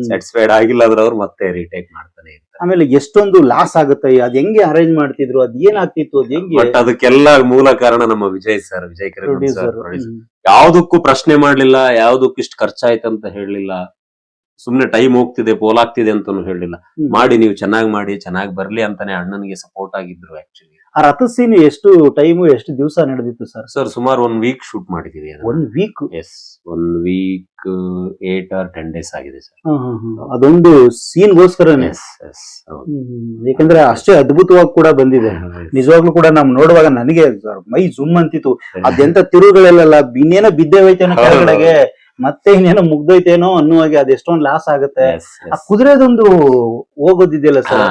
ಸ್ಯಾಟಿಸ್ಫೈಡ್ ಆಗಿಲ್ಲ ಅಂದ್ರೆ ಅವ್ರು ಮತ್ತೆ ರೀಟೇಕ್ ಮಾಡ್ತಾನೆ ಆಮೇಲೆ ಎಷ್ಟೊಂದು ಲಾಸ್ ಆಗುತ್ತೆ ಅದ್ ಹೆಂಗೆ ಅರೇಂಜ್ ಮಾಡ್ತಿದ್ರು ಅದ್ ಏನಾಗ್ತಿತ್ತು ಅದ್ ಹೆಂಗೆ? ಬಟ್ ಅದಕ್ಕೆಲ್ಲ ಮೂಲ ಕಾರಣ ನಮ್ಮ ವಿಜಯ್ ಸರ್ ವಿಜಯ್ ಕಿರಣ್ ಸರ್. ಯಾವ್ದಕ್ಕೂ ಪ್ರಶ್ನೆ ಮಾಡ್ಲಿಲ್ಲ ಯಾವ್ದಕ್ಕೂ ಇಷ್ಟು ಖರ್ಚಾಯ್ತು ಅಂತ ಹೇಳಲಿಲ್ಲ. ಸುಮ್ನೆ ಟೈಮ್ ಹೋಗ್ತಿದೆ ಪೋಲಾಗ್ತಿದೆ ಅಂತಾನು ಹೇಳಲಿಲ್ಲ. ಹ್ಮ್. ಮಾಡಿ ನೀವು ಚೆನ್ನಾಗಿ ಮಾಡಿ ಚೆನ್ನಾಗಿ ಬರ್ಲಿ ಅಂತಾನೆ ಅಣ್ಣನಿಗೆ ಸಪೋರ್ಟ್ ಆಗಿದ್ರು ಆಕ್ಚುಲಿ ಆ ರಥ ಸೀನ್ ಎಷ್ಟು ಟೈಮು ಎಷ್ಟು ದಿವಸ ನಡೆದಿತ್ತು ಸರ್ ಸರ್ ಸುಮಾರು ಒನ್ ವೀಕ್ ಶೂಟ್ ಮಾಡಿದೀವಿ one week yes one week eight or ten days ಆಗಿದೆ ಸರ್ ಅದೊಂದು ಸೀನ್ಗೋಸ್ಕರನೇ ಎಸ್ ಎಸ್ ಯಾಕಂದ್ರೆ ಅಷ್ಟೇ ಅದ್ಭುತವಾಗಿ ಕೂಡ ಬಂದಿದೆ. ನಿಜವಾಗ್ಲೂ ಕೂಡ ನಾವು ನೋಡುವಾಗ ನನಗೆ ಸರ್ ಮೈ ಜುಮ್ ಅಂತಿತ್ತು. ಅದೆಂತ ತಿರುಗಳೆಲ್ಲ ಇನ್ನೇನೋ ಬಿದ್ದೆ ಹೋಯ್ತೇನೋ ಹೌದು. ಕೆಳಗಡೆಗೆ. ಮತ್ತೆ ಇನ್ನೇನೋ ಮುಗ್ದೋಯ್ತೇನೋ ಅನ್ನುವಾಗೆ ಅದೆಷ್ಟೊಂದು ಲಾಸ್ ಆಗುತ್ತೆ. ಆ ಕುದುರೆದೊಂದು ಹೋಗೋದಿದೆಯಲ್ಲ ಸರ್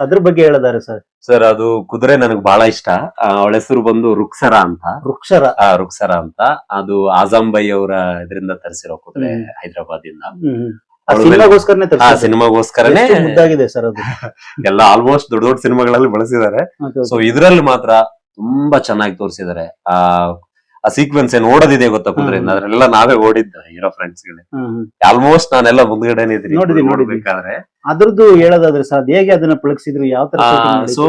ಅದ್ರ ಬಗ್ಗೆ ಹೇಳದಾರೆ ಸರ್ ಸರ್ ಅದು ಕುದುರೆ ನನಗೆ ಬಹಳ ಇಷ್ಟ. ಆ, ಅವಳ ಹೆಸರು ಬಂದು ರುಕ್ಸರ ಅಂತ. ವೃಕ್ಷರ ಆ ರುಕ್ಸರ ಅಂತ. ಅದು ಆಜಂ ಬೈ ಅವರ ಇದರಿಂದ ತರಿಸಿರೋ ಕುದುರೆ ಹ್ಮ್. ಹೈದರಾಬಾದ್ ಇಂದ ಹ್ಮ್. ಆ ಅವ್ಳ ಸಿನಿಮಾಗೋಸ್ಕರನೇ ಆ ತರ್ಸಿದ್ದು. ಸಿನಿಮಾಗೋಸ್ಕರನೇ ಎಷ್ಟು ಮುದ್ದಾಗಿದೆ ಸರ್ ಅದು. ಎಲ್ಲ ಆಲ್ಮೋಸ್ಟ್ ದೊಡ್ಡ ದೊಡ್ಡ ಸಿನಿಮಾಗಳಲ್ಲಿ ಬಳಸಿದ್ದಾರೆ. ಸೊ ಇದ್ರಲ್ಲಿ ಮಾತ್ರ ತುಂಬಾ ಚೆನ್ನಾಗಿ ತೋರಿಸಿದ್ದಾರೆ. ಆ ಆ ಸೀಕ್ವೆನ್ಸ್ ಏನ್ ಓಡೋದಿದೆ ಗೊತ್ತಾ ಕುದುರೆ. ಅದ್ರೆಲ್ಲ ನಾವೇ ಓಡಿದ್ದ ಹೀರೋ ಫ್ರೆಂಡ್ಸ್ ಗಳೇ. ಆಲ್ಮೋಸ್ಟ್ ನಾನೆಲ್ಲ ಮುಂದ್ಗಡೆನೆ ಇದ್ರಿ ನೋಡಿದೀನಿ, ನೋಡಿದೀನಿ. ನೋಡ್ಬೇಕಾದ್ರೆ ಅದ್ರದ್ದು ಹೇಳೋದಾದ್ರೆ ಸರ್ ಹೇಗೆ ಅದನ್ನ ಪಳಗಿಸಿದ್ರು ಯಾವ ತರ? ಸೊ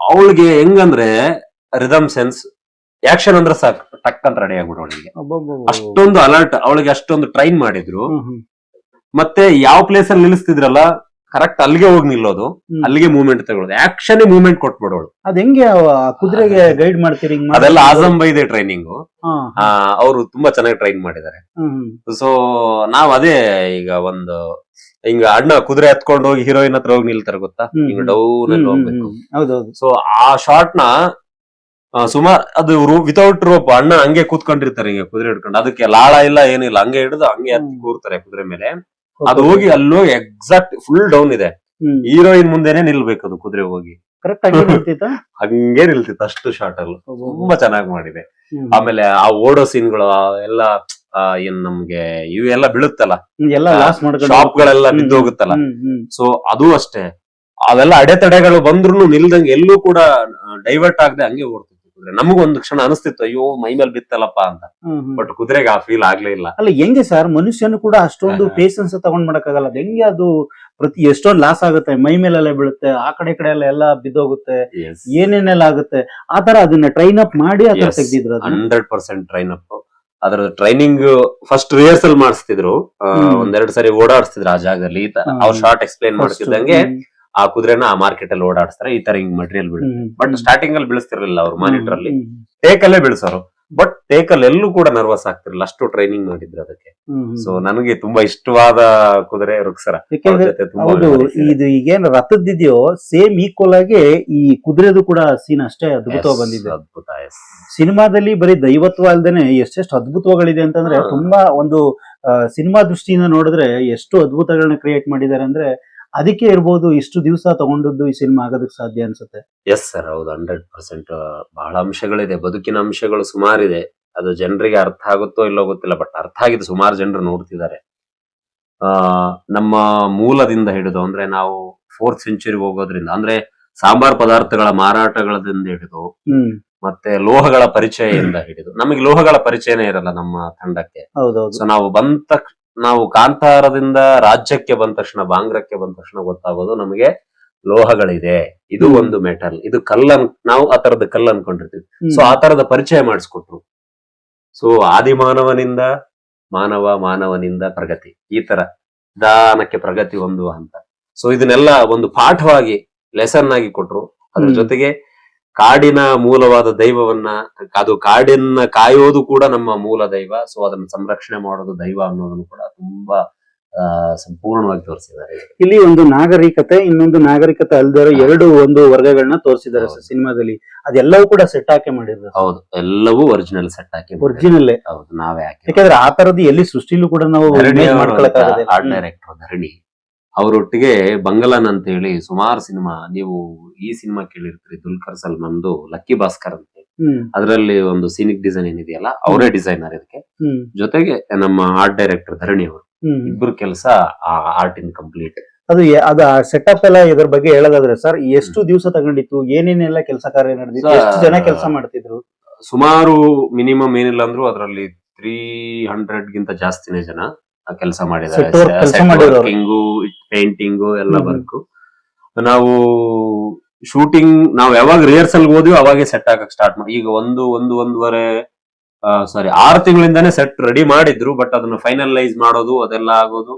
ಅವಳಿಗೆ ಹೆಂಗಂದ್ರೆ ರಿದಮ್ ಸೆನ್ಸ್ ಆಕ್ಷನ್ ಅಂದ್ರೆ ಸಾಕು ಟಕ್ ಅಂತ ರೆಡಿ ಆಗ್ಬಿಡು ಅವಳಿಗೆ ಅಷ್ಟೊಂದು ಅಲರ್ಟ್ ಅವಳಿಗೆ ಅಷ್ಟೊಂದು ಟ್ರೈನ್ ಮಾಡಿದ್ರು. ಮತ್ತೆ ಯಾವ ಪ್ಲೇಸ್ ಅಲ್ಲಿ ನಿಲ್ಲಿಸ್ತಿದ್ರಲ್ಲ ಕರೆಕ್ಟ್ ಅಲ್ಲಿಗೆ ಹೋಗಿ ನಿಲ್ಲೋದು ಹ್ಮ್. ಅಲ್ಲಿಗೆ ಮೂವ್ಮೆಂಟ್ ತಗೊಳ್ಳೋದು. ಆಕ್ಷನ್ ಮೂವ್ಮೆಂಟ್ ಕೊಟ್ಬಿಡೋಳು. ಅದ್ ಹೆಂಗೆ ಆ ಕುದುರೆಗೆ ಗೈಡ್ ಮಾಡ್ತೀರಿ ಹಿಂಗ್ ಅದೆಲ್ಲ ಆಜಮ್ ಆಜಂ ಬೈದೆ ಟ್ರೈನಿಂಗ್ ಹಾ, ಹಾ. ಅವರು ತುಂಬಾ ಚೆನ್ನಾಗಿ ಟ್ರೈನ್ ಮಾಡಿದ್ದಾರೆ ಹ್ಮ್, ಹ್ಮ್. ಸೊ ನಾವ್ ಅದೇ ಈಗ ಒಂದು ಹಿಂಗ ಅಣ್ಣ ಕುದುರೆ ಹತ್ಕೊಂಡು ಹೋಗಿ ಹೀರೋಯಿನ್ ಹತ್ರ ಹೋಗಿ ನಿಲ್ತಾರೆ ಗೊತ್ತಾ? ಹ್ಮ್, ಹಿಂಗ ಹ್ಮ್. ಡೌನ್ ಅಲ್ಲಿ ಹ್ಮ್, ಹ್ಮ್, ಹೋಗ್ಬೇಕು. ಹ್ಮ್. ಹೌದೌದು ಸೊ ಆ ಶಾರ್ಟ್ನ ಸುಮಾರ್ ಅದು ವಿತೌಟ್ ರೋಪ್ ಅಣ್ಣ ಹಂಗೆ ಕೂತ್ಕೊಂಡಿರ್ತಾರೆ ಹಿಂಗೆ ಕುದುರೆ ಹಿಡ್ಕೊಂಡು. ಅದಕ್ಕೆ ಲಾಳ ಇಲ್ಲ ಏನಿಲ್ಲ. ಹಂಗೆ ಹಿಡಿದು ಹಂಗೆ ಹತ್ತಿ ಕೂರ್ತಾರೆ ಕುದುರೆ ಮೇಲೆ. ಅದು ಹೋಗಿ ಅಲ್ಲೋ ಎಕ್ಸಾಕ್ಟ್ ಫುಲ್ ಡೌನ್ ಇದೆ. ಹೀರೋಯಿನ್ ಮುಂದೆನೆ ನಿಲ್ಬೇಕು ಅದು ಕುದುರೆ ಹೋಗಿ. ಕರೆಕ್ಟ್ ಆಗಿ? ಹಂಗೆ ನಿಲ್ತಿತ್ತು ಅಷ್ಟು ಶಾರ್ಟ್ ಅಲ್ಲಿ. ತುಂಬಾ ಚೆನ್ನಾಗಿ ಮಾಡಿದೆ. ಆಮೇಲೆ ಆ ಓಡೋ ಸೀನ್ಗಳು ಎಲ್ಲ ಏನ್ ನಮ್ಗೆ ಇವೆಲ್ಲ ಬೀಳುತ್ತಲ್ಲ? ಶಾಪ್ ಗಳೆಲ್ಲ ಹ್ಮ್, ಹ್ಮ್. ಸೊ ಅದು ಅಷ್ಟೇ. ಅವೆಲ್ಲ ಅಡೆತಡೆಗಳು ಬಂದ್ರು ನಿಲ್ದಂಗೆ ಎಲ್ಲೂ ಕೂಡ ಡೈವರ್ಟ್ ಆಗದೆ ಹಂಗೆ ಓಡ್ತಿತ್ತು. ಕುದುರೆ ನಮಗೂ ಒಂದು ಕ್ಷಣ ಅನಿಸ್ತಿತ್ತು ಅಯ್ಯೋ ಮೈ ಮೇಲೆ ಬಿತ್ತಲ್ಲಪ್ಪ ಅಂತ. ಬಟ್ ಕುದುರೆಗೆ ಆ ಫೀಲ್ ಆಗ್ಲೇ ಇಲ್ಲ ಅಲ್ಲ ಹೆಂಗೆ ಸರ್ ಮನುಷ್ಯನು ಕೂಡ ಅಷ್ಟೊಂದು. ಪೇಷನ್ಸ್ ತಗೊಂಡ್ ಮಾಡಕ್ಕಾಗಲ್ಲ ಅದ್ ಹೆಂಗೆ ಅದು ಪ್ರತಿ ಎಷ್ಟೊಂದ್ ಲಾಸ್ ಆಗುತ್ತೆ ಮೈ ಮೇಲೆಲ್ಲ ಬೀಳುತ್ತೆ ಆ ಕಡೆ ಕಡೆ ಎಲ್ಲ ಎಲ್ಲ ಬಿದ್ದೋಗುತ್ತೆ ಏನೇನೆಲ್ಲ ಆಗುತ್ತೆ ಆ ತರ ಅದನ್ನ ಟ್ರೈನ್ ಅಪ್ ಮಾಡಿ ಆ ತರ Yes. ತೆಗ್ದಿದ್ರು ಹಂಡ್ರೆಡ್ ಪರ್ಸೆಂಟ್ ಟ್ರೈನ್ ಅಪ್ ಅದ್ರ ಟ್ರೈನಿಂಗ್ ಫಸ್ಟ್ ರಿಹರ್ಸಲ್ ಮಾಡಿಸ್ತಿದ್ರು. ಒಂದೆರಡು ಸರಿ ಓಡಾಡಿಸ್ತಿದ್ರು ಆ ಜಾಗದಲ್ಲಿ. ಅವ್ರ ಶಾರ್ಟ್ ಎಕ್ಸ್ಪ್ಲೈನ್ ಮಾಡ್ತಿದ್ದಂಗೆ ಆ ಕುದುರೆನ ಆ ಮಾರ್ಕೆಟ್ ಅಲ್ಲಿ ಓಡಾಡಿಸ್ತಾರೆ. ಈ ತರ ಹಿಂಗ್ ಮಟೀರಿಯಲ್ ಬೀಳುತ್ತೆ. ಬಟ್ ಸ್ಟಾರ್ಟಿಂಗ್ ಅಲ್ಲಿ ಬೆಳೆಸ್ತಿರ್ಲಿಲ್ಲ ಅವ್ರು ಮಾನಿಟರ್ ಅಲ್ಲಿ ಟೇಕ್ ಅಲ್ಲೇ ಬೆಳೆಸೋರು. ಬಟ್ ಟೇಕ್ ಅಲ್ಲಿ ಎಲ್ಲೂ ಕೂಡ ನರ್ವಸ್ ಆಗ್ತಿರ್ಲಿಲ್ಲ. ಅಷ್ಟು ಟ್ರೈನಿಂಗ್ ಮಾಡಿದ್ರು ಅದಕ್ಕೆ. ಸೊ ನನಗೆ ತುಂಬಾ ಇಷ್ಟವಾದ ಕುದುರೆ ರುಕ್ಸರ. ಹೌದು ಇದು ಈಗೇನು ರಥದ್ದಿದೆಯೋ ಸೇಮ್ ಈಕ್ವಲ್ ಆಗಿ ಈ ಕುದುರೆದು ಕೂಡ ಸೀನ್ ಅಷ್ಟೇ ಅದ್ಭುತವಾಗಿ ಬಂದಿದೆ. ಅದ್ಭುತ. ಸಿನಿಮಾದಲ್ಲಿ ಬರೀ ದೈವತ್ವ ಅಲ್ದೇನೆ ಎಷ್ಟೆಷ್ಟು ಅದ್ಭುತಗಳಿದೆ ಅಂತಂದ್ರೆ ತುಂಬಾ ಒಂದು ಸಿನಿಮಾ ದೃಷ್ಟಿಯಿಂದ ನೋಡಿದ್ರೆ ಎಷ್ಟು ಅದ್ಭುತಗಳನ್ನ ಕ್ರಿಯೇಟ್ ಮಾಡಿದ್ದಾರೆ ಅಂದ್ರೆ ಅದಕ್ಕೆ ಇರ್ಬೋದು ಇಷ್ಟು ದಿವಸ ತಗೊಂಡದ್ದು ಈ ಸಿನಿಮಾ ಆಗೋದಕ್ಕೆ ಸಾಧ್ಯ ಅನ್ಸುತ್ತೆ. ಎಸ್ ಸರ್ ಹೌದು ಹಂಡ್ರೆಡ್ ಪರ್ಸೆಂಟ್ ಬಹಳ ಅಂಶಗಳಿದೆ ಬದುಕಿನ ಅಂಶಗಳು ಸುಮಾರಿದೆ. ಅದು ಜನರಿಗೆ ಅರ್ಥ ಆಗುತ್ತೋ ಇಲ್ಲೋ ಗೊತ್ತಿಲ್ಲ ಬಟ್ ಅರ್ಥ ಆಗಿದೆ ಸುಮಾರು ಜನರು ನೋಡ್ತಿದ್ದಾರೆ. ಆ ನಮ್ಮ ಮೂಲದಿಂದ ಹಿಡಿದು ಅಂದ್ರೆ ನಾವು ಫೋರ್ತ್ ಸೆಂಚುರಿ ಹೋಗೋದ್ರಿಂದ ಅಂದ್ರೆ ಸಾಂಬಾರ್ ಪದಾರ್ಥಗಳ ಮಾರಾಟಗಳಿಂದ ಹಿಡಿದು ಮತ್ತೆ ಲೋಹಗಳ ಪರಿಚಯದಿಂದ ಹಿಡಿದು ನಮಗೆ ಲೋಹಗಳ ಪರಿಚಯನೇ ಇರಲ್ಲ ನಮ್ಮ ತಂಡಕ್ಕೆ. ಸೊ ನಾವು ಬಂದ ನಾವು ಕಾಂತಾರದಿಂದ ರಾಜ್ಯಕ್ಕೆ ಬಂದ ತಕ್ಷಣ ಬಾಂಗ್ರಕ್ಕೆ ಬಂದ ತಕ್ಷಣ ಗೊತ್ತಾಗೋದು ನಮಗೆ ಲೋಹಗಳಿದೆ. ಇದು ಒಂದು ಮೆಟಲ್. ಇದು ಕಲ್ಲನ್ ನಾವು ಆ ತರದ ಕಲ್ಲು ಅನ್ಕೊಂಡಿರ್ತೀವಿ. ಸೊ ಆ ತರದ ಪರಿಚಯ ಮಾಡಿಸ್ಕೊಟ್ರು. ಸೊ ಆದಿಮಾನವನಿಂದ ಮಾನವ ಮಾನವನಿಂದ ಪ್ರಗತಿ. ಈ ತರ ದಾನಕ್ಕೆ ಪ್ರಗತಿ ಹೊಂದುವ ಹಂತ. ಸೊ ಇದನ್ನೆಲ್ಲ ಒಂದು ಪಾಠವಾಗಿ ಲೆಸನ್ ಆಗಿ ಕೊಟ್ರು. ಅದ್ರ ಜೊತೆಗೆ ಕಾಡಿನ ಮೂಲವಾದ ದೈವವನ್ನ ಅದು ಕಾಡಿನ ಕಾಯೋದು ಕೂಡ ನಮ್ಮ ಮೂಲ ದೈವ. ಸೊ ಅದನ್ನ ಸಂರಕ್ಷಣೆ ಮಾಡೋದು ದೈವ ಅನ್ನೋದನ್ನು ಕೂಡ ತುಂಬಾ ಸಂಪೂರ್ಣವಾಗಿ ತೋರಿಸಿದ್ದಾರೆ. ಇಲ್ಲಿ ಒಂದು ನಾಗರಿಕತೆ ಇನ್ನೊಂದು ನಾಗರಿಕತೆ ಅಲ್ದಿರೋ ಎರಡು ಒಂದು ವರ್ಗಗಳನ್ನ ತೋರಿಸಿದ್ದಾರೆ. ಸಿನಿಮಾದಲ್ಲಿ. ಅದೆಲ್ಲವೂ ಕೂಡ ಸೆಟ್ ಹಾಕಿ ಮಾಡಿದ್ರು ಹೌದು. ಎಲ್ಲವೂ ಒರಿಜಿನಲ್ ಸೆಟ್ ಹಾಕಿ. ಒರಿಜಿನಲ್ ಹೌದು. ನಾವೇ ಹಾಕಿ ಯಾಕಂದ್ರೆ ಆ ತರದ್ದು ಎಲ್ಲಿ ಸೃಷ್ಟಿಲೂ ಕೂಡ ನಾವು ಧರಣಿ. ಅವರೊಟ್ಟಿಗೆ ಬಂಗಲನ್ ಅಂತ ಹೇಳಿ ಸುಮಾರು ಸಿನಿಮಾ ನೀವು ಈ ಸಿನಿಮಾ ಕೇಳಿರ್ತೀರಿ ದುಲ್ಕರ್ ಸಲ್ಮಾನ್ದು ಲಕ್ಕಿ ಭಾಸ್ಕರ್ ಅಂತ ಅದರಲ್ಲಿ ಒಂದು ಸೀನಿಕ್ ಡಿಸೈನ್ ಏನಿದೆಯಲ್ಲ ಅವರೇ ಡಿಸೈನರ್ ಇದಕ್ಕೆ ಜೊತೆಗೆ ನಮ್ಮ ಆರ್ಟ್ ಡೈರೆಕ್ಟರ್ ಧರಣಿ ಅವರು. ಇಬ್ಬರು ಕೆಲಸ ಆ ಆರ್ಟ್ ಇನ್ ಕಂಪ್ಲೀಟ್ ಅದು ಅದ ಸೆಟಪ್ ಎಲ್ಲ ಇದ್ರ ಬಗ್ಗೆ ಹೇಳೋದಾದ್ರೆ ಸರ್ ಎಷ್ಟು ದಿವಸ ತಗೊಂಡಿತ್ತು ಏನೇನೆಲ್ಲ ಕೆಲಸ ಕಾರ್ಯ ನಡೆದಿತ್ತು ಎಷ್ಟು ಜನ ಕೆಲಸ ಮಾಡ್ತಿದ್ರು? ಸುಮಾರು ಮಿನಿಮಮ್ ಏನಿಲ್ಲ ಅಂದ್ರು ಅದರಲ್ಲಿ ತ್ರೀ ಹಂಡ್ರೆಡ್ ಗಿಂತ ಜಾಸ್ತಿನೇ ಜನ. ಕೆಲಸ ಮಾಡಿದ್ದಾರೆ Set work ಕೆಲ್ಸ ಮಾಡಿರೋರು. ಪೇಂಟಿಂಗು ಎಲ್ಲ ಹ್ಮ್ ಹ್ಮ್. ವರ್ಕ್ ನಾವು ಶೂಟಿಂಗ್ ನಾವು ಯಾವಾಗ ರಿಹರ್ಸಲ್ ಹೋದ್ವಿ ಅವಾಗೆ ಸೆಟ್ ಹಾಕಕ್ ಸ್ಟಾರ್ಟ್ ಮಾಡಿ ಈಗ ಒಂದು ಒಂದು ಒಂದೂವರೆ ಸಾರಿ ಆರು ತಿಂಗಳಿಂದಾನೇ ಸೆಟ್ ರೆಡಿ ಮಾಡಿದ್ರು ಬಟ್ ಅದನ್ನ ಫೈನಲೈಸ್ ಮಾಡೋದು ಅದೆಲ್ಲ ಆಗೋದು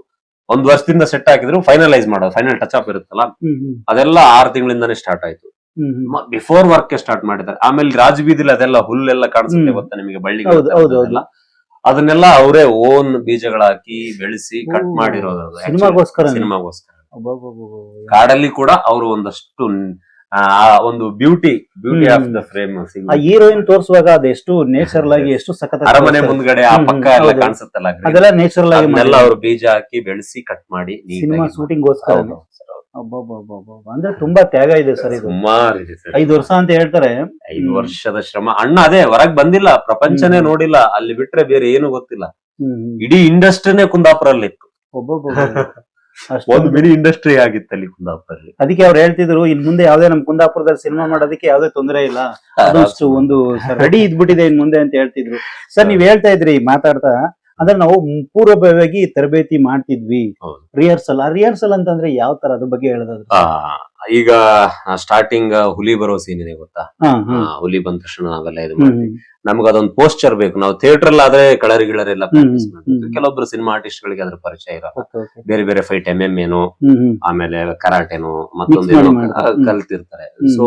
ಒಂದ್ ವರ್ಷದಿಂದ ಸೆಟ್ ಹಾಕಿದ್ರು ಫೈನಲೈಸ್ ಮಾಡೋದು ಫೈನಲ್ ಟಚ್ ಅಪ್ ಇರುತ್ತಲ್ಲ ಹ್ಮ್ ಹ್ಮ್ ಅದೆಲ್ಲ ಆರು ತಿಂಗಳಿಂದಾನೇ ಸ್ಟಾರ್ಟ್ ಆಯ್ತು hmm hmm. Before work start ಮಾಡಿದ್ದಾರೆ ಆಮೇಲೆ ರಾಜಬೀದಿಲಿ ಅದೆಲ್ಲ ಹುಲ್ಲೆಲ್ಲ ಕಾಣಿಸುತ್ತೆ ಹ್ಮ್. ಗೊತ್ತಾ ನಿಮಗೆ ಬಳ್ಳಿ ಹೌದು, ಹೌದು, ಹೌದು. ಅದನ್ನೆಲ್ಲ ಅವರೇ ಓನ್ ಬೀಜಗಳ ಹಾಕಿ ಬೆಳೆಸಿ ಕಟ್ ಮಾಡಿರೋದು ಅದು actually. ಸಿನಿಮಾಗೋಸ್ಕರ. ಕಾಡಲ್ಲಿ ಕೂಡ ಅವರು ಒಂದಷ್ಟು ಆ ಒಂದು beauty beauty of the frame ಆ ಹೀರೋಯಿನ್ ತೋರಿಸುವಾಗ ಅದೆಷ್ಟು ನೇಚರಲ್ ಆಗಿ ಎಷ್ಟು ಸಖತ್ ಅರಮನೆ ಮುಂದ್ಗಡೆ ಆ ಪಕ್ಕ ಎಲ್ಲ ಕಾಣಿಸುತ್ತಲ್ಲ. ಅದೆಲ್ಲ ನೇಚರಲ್ ಆಗಿ ಎಲ್ಲ ಅವರು ಬೀಜ ಹಾಕಿ ಬೆಳೆಸಿ ಕಟ್ ಮಾಡಿ ಸಿನಿಮಾ ಶೂಟಿಂಗ್ ಗೋಸ್ಕರ. ಅಂದ್ರೆ ತುಂಬಾ ತ್ಯಾಗ ಇದೆ ಸರ್ ಇದು. ಸುಮಾರು ಇದೆ ಸರ್. ಐದು ವರ್ಷ ಅಂತ ಹೇಳ್ತಾರೆ. ಐದು ವರ್ಷದ ಶ್ರಮ. ಅಣ್ಣ ಅದೇ ಹೊರಗ್ ಬಂದಿಲ್ಲ ಪ್ರಪಂಚನೇ ನೋಡಿಲ್ಲ ಅಲ್ಲಿ ಬಿಟ್ರೆ ಬೇರೆ ಏನು ಗೊತ್ತಿಲ್ಲ. ಇಡೀ ಇಂಡಸ್ಟ್ರಿನೇ ಕುಂದಾಪುರಲ್ಲಿ ಇತ್ತು ಒಂದು ಮಿನಿ ಇಂಡಸ್ಟ್ರಿ ಆಗಿತ್ತು ಅಲ್ಲಿ ಕುಂದಾಪುರಲ್ಲಿ ಅದಕ್ಕೆ ಅವ್ರು ಹೇಳ್ತಿದ್ರು ಇನ್ ಮುಂದೆ ಯಾವ್ದೇ ನಮ್ ಕುಂದಾಪುರದಲ್ಲಿ ಸಿನಿಮಾ ಮಾಡೋದಕ್ಕೆ ಯಾವ್ದೇ ತೊಂದರೆ ಇಲ್ಲ. ಅದಷ್ಟು ಒಂದು ರೆಡಿ ಇದ್ಬಿಟ್ಟಿದೆ ಇನ್ ಮುಂದೆ ಅಂತ ಹೇಳ್ತಿದ್ರು. ಸರ್ ನೀವ್ ಹೇಳ್ತಾ ಇದ್ರಿ ಮಾತಾಡ್ತಾ. ಅಂದ್ರೆ ನಾವು ಪೂರ್ವಭಾವಿಯಾಗಿ ತರಬೇತಿ ಮಾಡ್ತಿದ್ವಿ. ರಿಹರ್ಸಲ್ ಆ ರಿಹರ್ಸಲ್ ಅಂತಂದ್ರೆ ಯಾವ ತರ? ಅದ್ರ ಬಗ್ಗೆ ಹೇಳೋದಾದ್ರೆ. ಈಗ ಸ್ಟಾರ್ಟಿಂಗ್ ಹುಲಿ ಬರೋ ಸೀನ್ ಇದೆ ಗೊತ್ತಾ? ಹುಲಿ ಬಂದ ತಕ್ಷಣ ನಾವೆಲ್ಲ ಇದು ಮಾಡ್ತೀವಿ. ನಮ್ಗೆ ಅದೊಂದು ಪೋಸ್ಟರ್ ಬೇಕು. ನಾವು ಥಿಯೇಟರ್ ಅಲ್ಲಿ ಆದ್ರೆ ಕಳರಿ ಗಿಳರೆಲ್ಲ ಪ್ರಾಕ್ಟೀಸ್ ಮಾಡ್ತೀವಿ. ಕೆಲವೊಬ್ರು ಸಿನಿಮಾ ಆರ್ಟಿಸ್ಟ್ ಗಳಿಗೆ ಅದ್ರ ಪರಿಚಯ ಇರಲ್ಲ. ಬೇರೆ ಬೇರೆ ಫೈಟ್ ಎಂ ಎಂ ಏನು ಆಮೇಲೆ ಕರಾಟೆನು ಮತ್ತೊಂದು ಕಲ್ತಿರ್ತಾರೆ. ಸೊ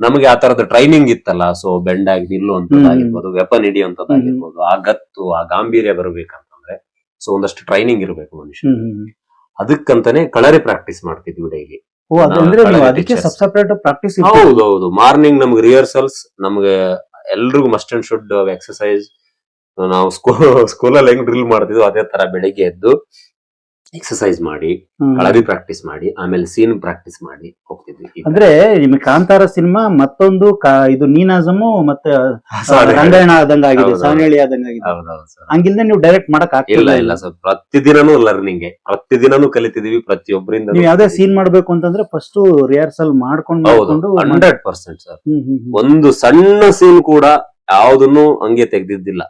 ನಮಗೆ ಆ ತರದ ಟ್ರೈನಿಂಗ್ ಇತ್ತಲ್ಲ ಸೊ ಬೆಂಡ್ ಆಗಿ ನಿಲ್ಲುವಂತದ್ದಾಗಿರ್ಬೋದು ವೆಪನ್ ಹಿಡಿಯುವಂತದ್ದಾಗಿರ್ಬೋದು ಆ ಗತ್ತು ಆ ಗಾಂಭೀರ್ಯ ಬರ್ಬೇಕಂತಂದ್ರೆ ಸೊ ಒಂದಷ್ಟು ಟ್ರೈನಿಂಗ್ ಇರಬೇಕು ಮನುಷ್ಯ. ಅದಕ್ಕಂತಾನೆ ಕಳರಿ ಪ್ರಾಕ್ಟೀಸ್ ಮಾಡ್ತಿದ್ವಿ ಡೈಲಿ ಹೌದು ಹೌದು ಮಾರ್ನಿಂಗ್ ನಮ್ಗೆ ರಿಹರ್ಸಲ್ಸ್ ನಮ್ಗೆ ಎಲ್ರಿಗೂ ಮಸ್ಟ್ ಅಂಡ್ ಶುಡ್ ಎಕ್ಸಸೈಸ್ ನಾವು ಸ್ಕೂಲ್ ಸ್ಕೂಲಲ್ಲಿ ಹೆಂಗ್ ಡ್ರಿಲ್ ಮಾಡ್ತಿದ್ವಿ ಅದೇ ತರ ಬೆಳಿಗ್ಗೆ ಎದ್ದು ಎಕ್ಸಸೈಸ್ ಮಾಡಿ ಕಳರಿ ಪ್ರಾಕ್ಟೀಸ್ ಮಾಡಿ ಆಮೇಲೆ ಸೀನ್ ಪ್ರಾಕ್ಟೀಸ್ ಮಾಡಿ ಹೋಗ್ತಿದ್ವಿ ಅಂದ್ರೆ ನಿಮ್ಗೆ ಕಾಂತಾರ ಸಿನಿಮಾ ಮತ್ತೊಂದು ಇದು ನೀನಾಜಮು ಮತ್ತೆ. ರಂಗಾಯಣ ಆದಂಗ ಆಗಿದೆ ಹೌದು. ಆದಂಗೆ ಆಗಿದೆ. ಹಂಗಿಲ್ದೆ ನೀವು ಡೈರೆಕ್ಟ್ ಮಾಡಕ್ ಇಲ್ಲ ಆಗ್ತಿಲ್ಲ ಇಲ್ಲ? ಸರ್. ಪ್ರತಿದಿನನೂ ಲರ್ನಿಂಗ್ ಪ್ರತಿದಿನನೂ ಕಲಿತಿದೀವಿ ಪ್ರತಿಯೊಬ್ಬರಿಂದ ನೀವು ಯಾವ್ದೇ ಸೀನ್ ಮಾಡ್ಬೇಕು ಅಂತಂದ್ರೆ ಫಸ್ಟ್ ರಿಹರ್ಸಲ್ ಮಾಡ್ಕೊಂಡು ಮಾಡ್ಕೊಂಡು ಹಂಡ್ರೆಡ್ ಪರ್ಸೆಂಟ್ ಸರ್. ಒಂದು ಸಣ್ಣ ಸೀನ್ ಕೂಡ ಯಾವ್ದನ್ನು ಹಂಗೆ ತೆಗ್ದಿದ್ದಿಲ್ಲ.